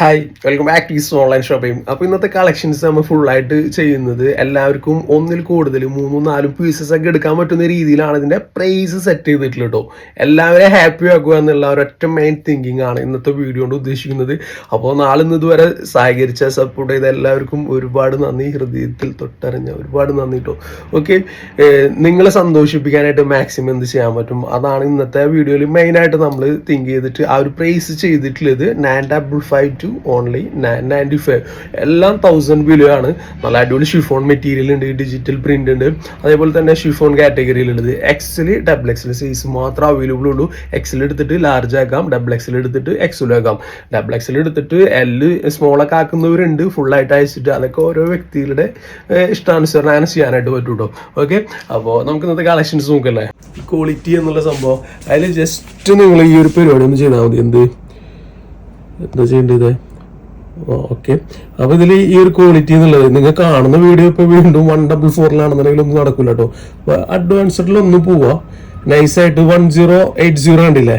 Hi welcome back to Ease online shopping അപ്പോൾ ഇന്നത്തെ collections നമ്മൾ ഫുള്ളായിട്ട് ചെയ്യുന്നത് എല്ലാവർക്കും ഒന്നിൽ കൂടുതൽ മൂന്നും നാലും പീസസ് ഒക്കെ എടുക്കാൻ പറ്റുന്ന രീതിയിലാണ് ഇതിന്റെ പ്രൈസ് സെറ്റ് ചെയ്തിട്ടുള്ളത് കേട്ടോ എല്ലാവരെയും ഹാപ്പി ആക്കുക എന്നുള്ള ഒരൊറ്റ മെയിൻ തിങ്കിങ് ആണ് ഇന്നത്തെ വീഡിയോ കൊണ്ട് ഉദ്ദേശിക്കുന്നത്. അപ്പോൾ നാളെ ഇന്ന് ഇതുവരെ സഹകരിച്ച സപ്പോർട്ട് ചെയ്ത എല്ലാവർക്കും ഒരുപാട് നന്ദി. ഹൃദയത്തിൽ തൊട്ടറിഞ്ഞ ഒരുപാട് നന്ദി കേട്ടോ ഓക്കെ നിങ്ങളെ സന്തോഷിപ്പിക്കാനായിട്ട് മാക്സിമം എന്ത് ചെയ്യാൻ പറ്റും? അതാണ് ഇന്നത്തെ വീഡിയോയിൽ മെയിനായിട്ട് നമ്മൾ തിങ്ക് ചെയ്തിട്ട് ആ ഒരു പ്രൈസ് ചെയ്തിട്ടുള്ളത് nine double five two only nine ninety five എല്ലാം തൗസൻഡ് ബിലോ ആണ്. നല്ല അടിപൊളി ഷിഫോൺ മെറ്റീരിയൽ ഉണ്ട് ഡിജിറ്റൽ പ്രിന്റ് ഉണ്ട്. അതേപോലെ തന്നെ ഷിഫോൺ കാറ്റഗറിയിലുള്ളത് എക്സിൽ ഡബിൾ എക്സിൽ സൈസ് മാത്രം അവൈലബിൾ ഉള്ളൂ. എക്സിൽ എടുത്തിട്ട് ലാർജ് ആക്കാം. ഡബിൾ എക്സിൽ എടുത്തിട്ട് എക്സിലും ആക്കാം. ഡബിൾ എക്സിൽ എടുത്തിട്ട് എൽ സ്മോളൊക്കെ ആക്കുന്നവരുണ്ട്. ഫുള്ളായിട്ട് അയച്ചിട്ട് അതൊക്കെ ഓരോ വ്യക്തികളുടെ ഇഷ്ടാനുസരണം അങ്ങനെ ചെയ്യാനായിട്ട് പറ്റും കേട്ടോ ഓക്കെ അപ്പോൾ നമുക്ക് ഇന്നത്തെ കളക്ഷൻസ് നോക്കല്ലേ? ക്വാളിറ്റി എന്നുള്ള സംഭവം. അതിൽ ജസ്റ്റ് നിങ്ങൾ ഈ ഒരു പരിപാടി ഒന്ന് ചെയ്താൽ മതി. എന്ത്? എന്താ ചെയ്യേണ്ടത്? ഓക്കെ അപ്പൊ ഇതിൽ ഈ ഒരു ക്വാളിറ്റി എന്നുള്ളത് നിങ്ങൾ കാണുന്ന വീഡിയോ ഇപ്പൊ വീണ്ടും വൺ ഡബിൾ ഫോറിലാണെന്നുണ്ടെങ്കിൽ ഒന്നും നടക്കില്ല കേട്ടോ അഡ്വാൻസ്ഡിൽ ഒന്ന് പോവാ. നൈസായിട്ട് വൺ സീറോ എയ്റ്റ് സീറോ ഉണ്ടല്ലേ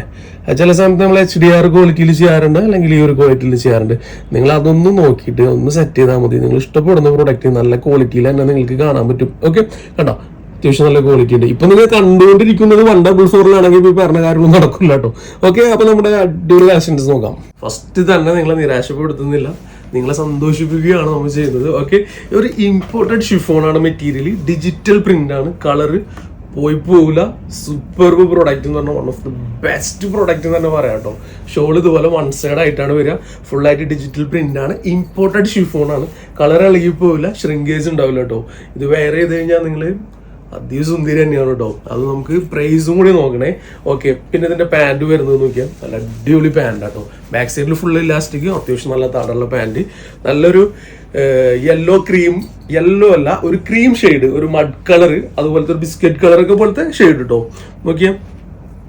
ചില സമയത്ത് നമ്മൾ എച്ച് ഡി ആർ ക്വാളിറ്റിയിൽ ചെയ്യാറുണ്ട് അല്ലെങ്കിൽ ഈ ഒരു ക്വാളിറ്റിയിൽ ചെയ്യാറുണ്ട്. നിങ്ങൾ അതൊന്ന് നോക്കിയിട്ട് ഒന്ന് സെറ്റ് ചെയ്താൽ മതി. നിങ്ങൾ ഇഷ്ടപ്പെടുന്ന പ്രൊഡക്റ്റ് നല്ല ക്വാളിറ്റിയിൽ തന്നെ നിങ്ങൾക്ക് കാണാൻ പറ്റും. ഓക്കെ കണ്ടോ? അത്യാവശ്യം നല്ല ക്വാളിറ്റി ഉണ്ട്. ഇപ്പൊ നിങ്ങൾ കണ്ടുകൊണ്ടിരിക്കുന്നത് വൺ ഡബിൾ ഫോറിലാണെങ്കിൽ ഇപ്പൊ പറഞ്ഞ കാര്യമൊന്നും നടക്കില്ല കേട്ടോ ഓക്കെ അപ്പൊ നമ്മുടെ അടിപൊളി കളക്ഷൻസ് നോക്കാം. ഫസ്റ്റ് തന്നെ നിങ്ങളെ നിരാശപ്പെടുത്തുന്നില്ല. നിങ്ങളെ സന്തോഷിപ്പിക്കുകയാണ് നമ്മൾ ചെയ്യുന്നത്. ഓക്കെ ഒരു ഇമ്പോർട്ടഡ് ഷിഫോണാണ് മെറ്റീരിയൽ ഡിജിറ്റൽ പ്രിന്റ് ആണ്. കളറ് പോയി പോകില്ല സൂപ്പർബ് പ്രൊഡക്റ്റ് എന്ന് പറഞ്ഞാൽ one of the best product എന്ന് തന്നെ പറയാം കേട്ടോ ഷോൾ ഇതുപോലെ വൺ സൈഡ് ആയിട്ടാണ് വരിക. ഫുൾ ആയിട്ട് ഡിജിറ്റൽ പ്രിന്റ് ആണ്. ഇമ്പോർട്ടഡ് ഷിഫോൺ ആണ്. കളർ ഇളകി പോകില്ല ഷ്രിങ്കേജ് ഉണ്ടാവില്ല കേട്ടോ ഇത് വേറെ ചെയ്ത് കഴിഞ്ഞാൽ നിങ്ങൾ അധികം സുന്ദരി തന്നെയാണ് കേട്ടോ അത് നമുക്ക് പ്രൈസും കൂടി നോക്കണേ. ഓക്കെ പിന്നെ ഇതിന്റെ പാന്റ് വരുന്നത് നോക്കിയാൽ നല്ല അടിപൊളി പാന്റ് കേട്ടോ ബാക്ക് സൈഡിൽ ഫുൾ ഇലാസ്റ്റിക് അത്യാവശ്യം നല്ല തടയുള്ള പാന്റ് നല്ലൊരു യെല്ലോ ക്രീം യെല്ലോ അല്ല ഒരു ക്രീം ഷെയ്ഡ് ഒരു മഡ് കളർ അതുപോലത്തെ ഒരു ബിസ്ക്കറ്റ് കളർ ഒക്കെ പോലത്തെ ഷെയ്ഡ് കേട്ടോ നോക്കിയാൽ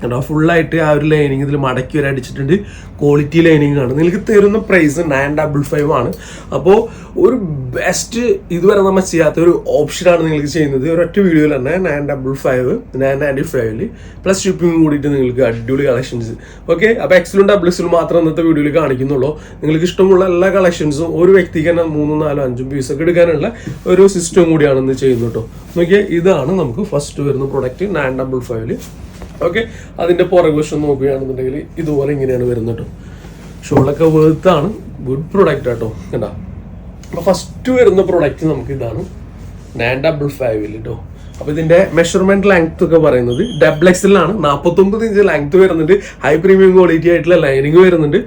കേട്ടോ ഫുള്ളായിട്ട് ആ ഒരു ലൈനിങ് ഇതിൽ മടക്കി വരെ അടിച്ചിട്ടുണ്ട്. ക്വാളിറ്റി ലൈനിങ് ആണ്. നിങ്ങൾക്ക് തരുന്ന പ്രൈസ് നയൻ ഡബിൾ ഫൈവ് ആണ്. അപ്പോൾ ഒരു ബെസ്റ്റ് ഇതുവരെ നമ്മൾ ചെയ്യാത്ത ഒരു ഓപ്ഷനാണ് നിങ്ങൾക്ക് ചെയ്യുന്നത്. ഒരൊറ്റ വീഡിയോയിൽ തന്നെ nine double five nine ninety ഫൈവിൽ പ്ലസ് ഷിപ്പിംഗ് കൂടിയിട്ട് നിങ്ങൾക്ക് അടിപൊളി കളക്ഷൻസ് ഓക്കെ അപ്പോൾ എക്സിലും ഡബിൾ എക്സിലും മാത്രം ഇന്നത്തെ വീഡിയോയിൽ കാണിക്കുന്നുള്ളൂ. നിങ്ങൾക്ക് ഇഷ്ടമുള്ള എല്ലാ കളക്ഷൻസും ഒരു വ്യക്തിക്ക് തന്നെ മൂന്നും നാലും അഞ്ചും പീസൊക്കെ എടുക്കാനുള്ള ഒരു സിസ്റ്റം കൂടിയാണ് ഇന്ന് ചെയ്യുന്നത് കേട്ടോ നോക്കിയാൽ ഇതാണ് നമുക്ക് ഫസ്റ്റ് വരുന്ന പ്രൊഡക്റ്റ് നയൻ ഡബിൾ ഫൈവിൽ ഓക്കെ? അതിന്റെ പുറകുവശം നോക്കുകയാണെന്നുണ്ടെങ്കിൽ ഇതുപോലെ ഇങ്ങനെയാണ് വരുന്നത് കേട്ടോ ഷോളൊക്കെ വേർത്താണ് ഗുഡ് പ്രൊഡക്റ്റ് കേട്ടോ കണ്ടാ? അപ്പോൾ ഫസ്റ്റ് വരുന്ന പ്രൊഡക്റ്റ് നമുക്ക് ഇതാണ്. നയൻ ഡബിൾ ഫൈവിൽ കേട്ടോ അപ്പോൾ ഇതിന്റെ മെഷർമെന്റ് ലെങ്ത് ഒക്കെ പറയുന്നത് ഡബിൾ എക്സിലാണ് നാൽപ്പത്തൊമ്പത് ഇഞ്ച് ലെങ്ത് വരുന്നുണ്ട്. ഹൈ പ്രീമിയം ക്വാളിറ്റി ആയിട്ടുള്ള ലൈനിങ് വരുന്നുണ്ട്.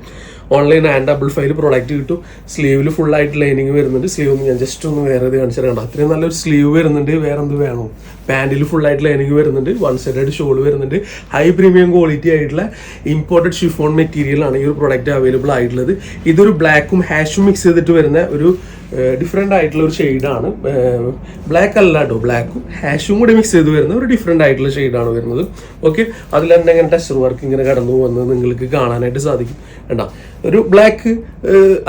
Online and double file product കിട്ടും. സ്ലീവിൽ ഫുൾ ആയിട്ട് ലൈനിങ് വരുന്നുണ്ട്. സ്ലീവ് ഞാൻ ജസ്റ്റ് ഒന്ന് വേറെ ഇത് കാണിച്ചു തരാം അത്രയും നല്ലൊരു സ്ലീവ് വരുന്നുണ്ട്. വേറെ എന്ത് വേണോ? പാന്റിൽ ഫുൾ ആയിട്ട് ലൈനിങ് വരുന്നുണ്ട്. വൺ സൈഡഡ് ഷോൾ വരുന്നുണ്ട്. ഹൈ പ്രീമിയം ക്വാളിറ്റി ആയിട്ടുള്ള ഇമ്പോർട്ടഡ് ഷിഫോൺ മെറ്റീരിയൽ ആണ് ഈ ഒരു പ്രൊഡക്റ്റ് അവൈലബിൾ ആയിട്ടുള്ളത്. ഇതൊരു ബ്ലാക്കും ഹാഷും മിക്സ് ചെയ്തിട്ട് വരുന്ന ഒരു ഡിഫറെന്റ് ആയിട്ടുള്ള ഒരു ഷെയ്ഡാണ് ബ്ലാക്ക് അല്ല കേട്ടോ ബ്ലാക്കും ഹാഷും കൂടി മിക്സ് ചെയ്ത് വരുന്ന ഒരു ഡിഫറെന്റ് ആയിട്ടുള്ള ഷെയ്ഡാണ് വരുന്നത്. ഓക്കെ അതിൽ തന്നെ ഇങ്ങനെ ടെസ്റ്റർ വർക്ക് ഇങ്ങനെ കടന്നു വന്ന് നിങ്ങൾക്ക് കാണാനായിട്ട് സാധിക്കും. വേണ്ട ഒരു ബ്ലാക്ക്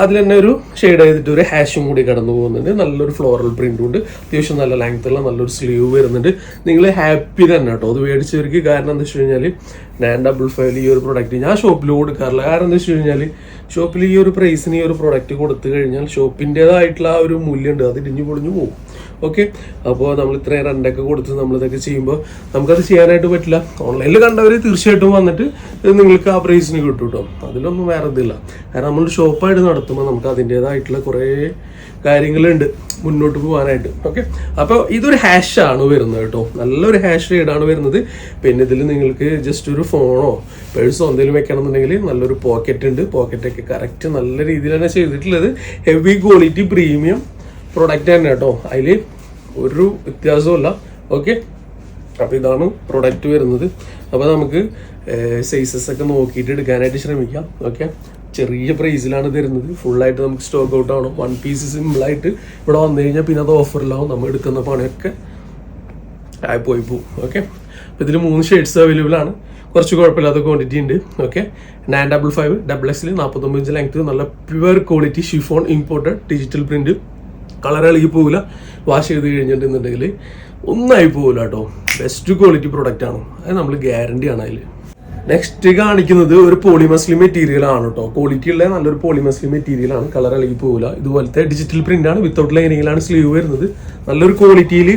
അതിൽ തന്നെ ഒരു ഷെയ്ഡ് ചെയ്തിട്ട് ഒരു ഹാഷും കൂടി കടന്നു പോകുന്നുണ്ട്. നല്ലൊരു ഫ്ലോറൽ പ്രിന്റും ഉണ്ട്. അത്യാവശ്യം നല്ല ലെങ്ത് ഉള്ള നല്ലൊരു സ്ലീവ് വരുന്നുണ്ട്. നിങ്ങൾ ഹാപ്പി തന്നെ കേട്ടോ അത് മേടിച്ചവർക്ക് കാരണം എന്താ വെച്ച് കഴിഞ്ഞാൽ നയൻ ഡബിൾ ഫൈവ് ഈ ഒരു പ്രൊഡക്റ്റ് ഞാൻ ഷോപ്പിൽ കൊടുക്കാറില്ല. കാരണം എന്താ വെച്ച് കഴിഞ്ഞാൽ ഷോപ്പിൽ ഈ ഒരു പ്രൈസിന് ഈ ഒരു പ്രൊഡക്റ്റ് കൊടുത്തു കഴിഞ്ഞാൽ ഷോപ്പിന്റേതായിട്ടുള്ള ആ ഒരു മൂല്യമുണ്ട്. അത് ഇടിഞ്ഞു പൊളിഞ്ഞു പോകും ഓക്കെ അപ്പോൾ നമ്മൾ ഇത്രയും റെന്റൊക്കെ കൊടുത്ത് നമ്മളിതൊക്കെ ചെയ്യുമ്പോൾ നമുക്കത് ചെയ്യാനായിട്ട് പറ്റില്ല. ഓൺലൈനിൽ കണ്ടവർ തീർച്ചയായിട്ടും വന്നിട്ട് നിങ്ങൾക്ക് ആ പ്രൈസിന് കിട്ടും കേട്ടോ അതിലൊന്നും വേറെ ഇതില്ല. കാരണം നമ്മൾ ഷോപ്പായിട്ട് നടത്തുമ്പോൾ നമുക്ക് അതിന്റേതായിട്ടുള്ള കുറേ കാര്യങ്ങളുണ്ട് മുന്നോട്ട് പോകാനായിട്ട് ഓക്കെ അപ്പോൾ ഇതൊരു ഹാഷ് ആണ് വരുന്നത് കേട്ടോ. നല്ലൊരു ഹാഷ് ഷെയ്ഡാണ് വരുന്നത്. പിന്നെ ഇതിൽ നിങ്ങൾക്ക് ജസ്റ്റ് ഒരു ഫോണോ പേഴ്സോ എന്തെങ്കിലും വെക്കണം എന്നുണ്ടെങ്കിൽ നല്ലൊരു പോക്കറ്റ് ഉണ്ട്. പോക്കറ്റൊക്കെ കറക്റ്റ് നല്ല രീതിയിലാണ് ചെയ്തിട്ടുള്ളത്. ഹെവി ക്വാളിറ്റി പ്രീമിയം പ്രൊഡക്റ്റ് തന്നെ കേട്ടോ. അതിൽ ഒരു വ്യത്യാസവുമില്ല. ഓക്കെ അപ്പോൾ ഇതാണ് പ്രൊഡക്റ്റ് വരുന്നത്. അപ്പോൾ നമുക്ക് സൈസസ് ഒക്കെ നോക്കിയിട്ട് എടുക്കാനായിട്ട് ശ്രമിക്കാം. ഓക്കെ ചെറിയ പ്രൈസിലാണ് തരുന്നത്. ഫുള്ളായിട്ട് നമുക്ക് സ്റ്റോക്ക് ഔട്ട് ആവണം. വൺ പീസ് സിമ്പിളായിട്ട് ഇവിടെ വന്നു കഴിഞ്ഞാൽ പിന്നെ അത് ഓഫറിലാവും നമ്മൾ എടുക്കുന്ന പണിയൊക്കെ ആയി പോയി പോവും. ഓക്കെ അപ്പോൾ ഇതിൽ മൂന്ന് ഷെയ്ഡ്സ് അവൈലബിൾ ആണ്. കുറച്ച് കുഴപ്പമില്ലാത്ത ക്വാണ്ടിറ്റി ഉണ്ട്. Okay nine double five double എക്സിൽ നാൽപ്പത്തൊമ്പത് ഇഞ്ച് ലെങ്ത് നല്ല pure quality chiffon imported digital print colour ഇളകി പോകില്ല വാഷ് ചെയ്ത് കഴിഞ്ഞിട്ടുണ്ടെങ്കിൽ ഒന്നായി പോകില്ല കേട്ടോ. ബെസ്റ്റ് ക്വാളിറ്റി പ്രൊഡക്റ്റ് ആണ്. അത് നമ്മൾ ഗ്യാരണ്ടി ആണ് അതിൽ നെക്സ്റ്റ് കാണിക്കുന്നത് ഒരു പോളിമസ്ലി മെറ്റീരിയൽ ആണ് കേട്ടോ ക്വാളിറ്റി ഉള്ള നല്ലൊരു പോളിമസ്ലി മെറ്റീരിയൽ ആണ്. കളർ ഇളകി പോകില്ല ഇതുപോലത്തെ ഡിജിറ്റൽ പ്രിന്റ് ആണ്. വിത്തൗട്ട് ലൈനിങ്ങിലാണ് സ്ലീവ് വരുന്നത്. നല്ലൊരു ക്വാളിറ്റിയിൽ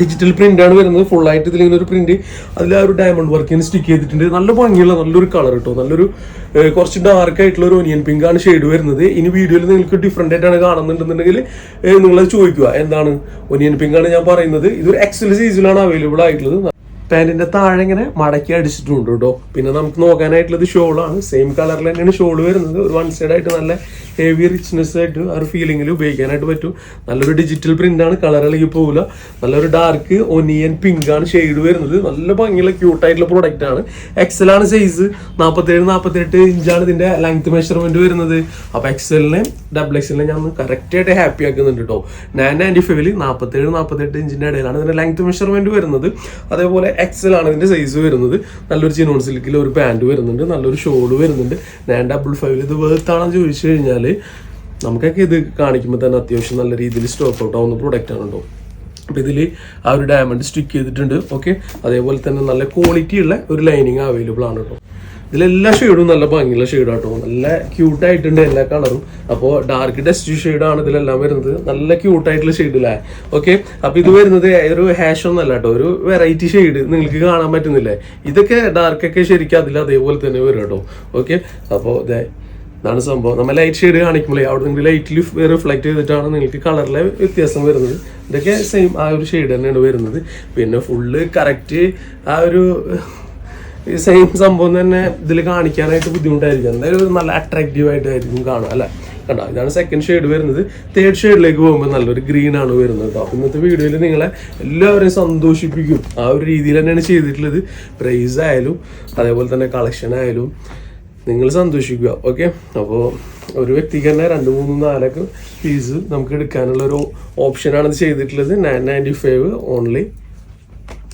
ഡിജിറ്റൽ പ്രിന്റ് ആണ് വരുന്നത്. ഫുൾ ആയിട്ട് ഇതിലിങ്ങനെ ഒരു പ്രിന്റ് അതിൽ ആ ഒരു ഡയമണ്ട് വർക്കിന് സ്റ്റിക്ക് ചെയ്തിട്ടുണ്ട്. നല്ല ഭംഗിയുള്ള നല്ലൊരു കളർ കേട്ടോ നല്ലൊരു കുറച്ച് ഡാർക്ക് ആയിട്ടുള്ള ഒരു ഒനിയൻ പിങ്ക് ആണ് ഷെയ്ഡ് വരുന്നത്. ഇനി വീഡിയോയിൽ നിങ്ങൾക്ക് ഡിഫറെന്റ് ആയിട്ടാണ് കാണുന്നുണ്ടെന്നുണ്ടെങ്കിൽ നിങ്ങളത് ചോദിക്കുക. എന്താണ്? ഒനിയൻ പിങ്ക് ആണ് ഞാൻ പറയുന്നത്. ഇതൊരു എക്സൽ സൈസിലാണ് അവൈലബിൾ ആയിട്ടുള്ളത്. പാന്റിന്റെ താഴെ ഇങ്ങനെ മടക്കി അടിച്ചിട്ടുണ്ട് കേട്ടോ പിന്നെ നമുക്ക് നോക്കാനായിട്ടുള്ളത് ഷോളാണ്. സെയിം കളറിൽ തന്നെയാണ് ഷോൾ വരുന്നത്. ഒരു വൺ സൈഡ് ആയിട്ട് നല്ല ഹെവി റിച്ച്നെസ് ആയിട്ട് ആ ഒരു ഫീലിങ്ങിൽ ഉപയോഗിക്കാനായിട്ട് പറ്റും. നല്ലൊരു ഡിജിറ്റൽ പ്രിന്റ് ആണ് കളർ ഇളകി പോകില്ല നല്ലൊരു ഡാർക്ക് ഒനിയൻ പിങ്ക് ആണ് ഷെയ്ഡ് വരുന്നത്. നല്ല ഭംഗിയുള്ള ക്യൂട്ട് ആയിട്ടുള്ള പ്രോഡക്റ്റ് ആണ്. എക്സൽ ആണ് സൈസ് നാൽപ്പത്തേഴ് നാൽപ്പത്തെട്ട് ഇഞ്ചാണ് ഇതിന്റെ ലെങ്ത് മെഷർമെന്റ് വരുന്നത്. അപ്പൊ എക്സലിനെ ഡബിൾ എക്സലിനെ ഞാൻ കറക്റ്റ് ആയിട്ട് ഹാപ്പി ആക്കുന്നുണ്ട് കേട്ടോ നയൻ നയന്റി ഫൈവിൽ നാൽപ്പത്തേഴ് നാൽപ്പത്തെട്ട് ഇഞ്ചിന്റെ ഇടയിലാണ് ഇതിന്റെ ലെങ്ത് മെഷർമെന്റ് വരുന്നത്. അതേപോലെ എക്സൽ ആണ് ഇതിന്റെ സൈസ് വരുന്നത്. നല്ലൊരു ചിനോൺ സിൽക്കിൽ ഒരു പാന്റ് വരുന്നുണ്ട്. നല്ലൊരു ഷോൾ വരുന്നുണ്ട്. നയൻ ഡബിൾ ഫൈവിൽ ഇത് വേർത്താണെന്ന് ചോദിച്ചു കഴിഞ്ഞാൽ നമുക്കൊക്കെ ഇത് കാണിക്കുമ്പോൾ തന്നെ അത്യാവശ്യം നല്ല രീതിയിൽ സ്റ്റോക്ക് ഔട്ട് ആവുന്ന പ്രോഡക്റ്റ് ആണ് കേട്ടോ അപ്പോൾ ഇതിൽ ആ ഒരു ഡയമണ്ട് സ്റ്റിക്ക് ചെയ്തിട്ടുണ്ട് ഓക്കെ അതേപോലെ തന്നെ നല്ല ക്വാളിറ്റി ഉള്ള ഒരു ലൈനിങ് അവൈലബിൾ ആണ് കേട്ടോ ഇതിലെല്ലാ ഷെയ്ഡും നല്ല ഭംഗിയുള്ള ഷെയ്ഡാട്ടോ നല്ല ക്യൂട്ടായിട്ടുണ്ട് എല്ലാ കളറും അപ്പോൾ ഡാർക്ക് ഡസ്റ്റ് ഷെയ്ഡാണ് ഇതിലെല്ലാം വരുന്നത്. നല്ല ക്യൂട്ടായിട്ടുള്ള ഷെയ്ഡ് അല്ലേ ഓക്കെ അപ്പോൾ ഇത് വരുന്നത് ഒരു ഹാഷ് ഒന്നല്ല കേട്ടോ ഒരു വെറൈറ്റി ഷെയ്ഡ് നിങ്ങൾക്ക് കാണാൻ പറ്റുന്നില്ലേ? ഇതൊക്കെ ഡാർക്കൊക്കെ ശരിക്കും അതിൽ അതേപോലെ തന്നെ വരും കേട്ടോ ഓക്കെ അപ്പോൾ ഇതാണ് സംഭവം. നമ്മൾ ലൈറ്റ് ഷെയ്ഡ് കാണിക്കുമ്പോൾ അവിടെ നിങ്ങൾ ലൈറ്റിൽ റിഫ്ലക്ട് ചെയ്തിട്ടാണ് നിങ്ങൾക്ക് കളറിലെ വ്യത്യാസം വരുന്നത്. ഇതൊക്കെ സെയിം ആ ഒരു ഷെയ്ഡ് തന്നെയാണ് വരുന്നത്. പിന്നെ ഫുള്ള് കറക്റ്റ് ആ ഒരു സെയിം സംഭവം തന്നെ ഇതിൽ കാണിക്കാനായിട്ട് ബുദ്ധിമുട്ടായിരിക്കും. എന്തായാലും നല്ല അട്രാക്റ്റീവ് ആയിട്ടായിരിക്കും കാണുക അല്ലേ? കണ്ടോ ഇതാണ് സെക്കൻഡ് ഷെയ്ഡ് വരുന്നത്. തേർഡ് ഷെയ്ഡിലേക്ക് പോകുമ്പോൾ നല്ലൊരു ഗ്രീൻ ആണ് വരുന്നത് കേട്ടോ ഇന്നത്തെ വീഡിയോയിൽ നിങ്ങളെ എല്ലാവരെയും സന്തോഷിപ്പിക്കും. ആ ഒരു രീതിയിൽ തന്നെയാണ് ചെയ്തിട്ടുള്ളത്. പ്രൈസ് ആയാലും അതേപോലെ തന്നെ കളക്ഷൻ ആയാലും നിങ്ങൾ സന്തോഷിക്കുക ഓക്കെ അപ്പോൾ ഒരു വ്യക്തിക്ക് തന്നെ രണ്ട് മൂന്ന് നാലൊക്കെ ഫീസ് നമുക്ക് എടുക്കാനുള്ള ഒരു ഓപ്ഷനാണ് ഇത് ചെയ്തിട്ടുള്ളത്. Nine ninety five only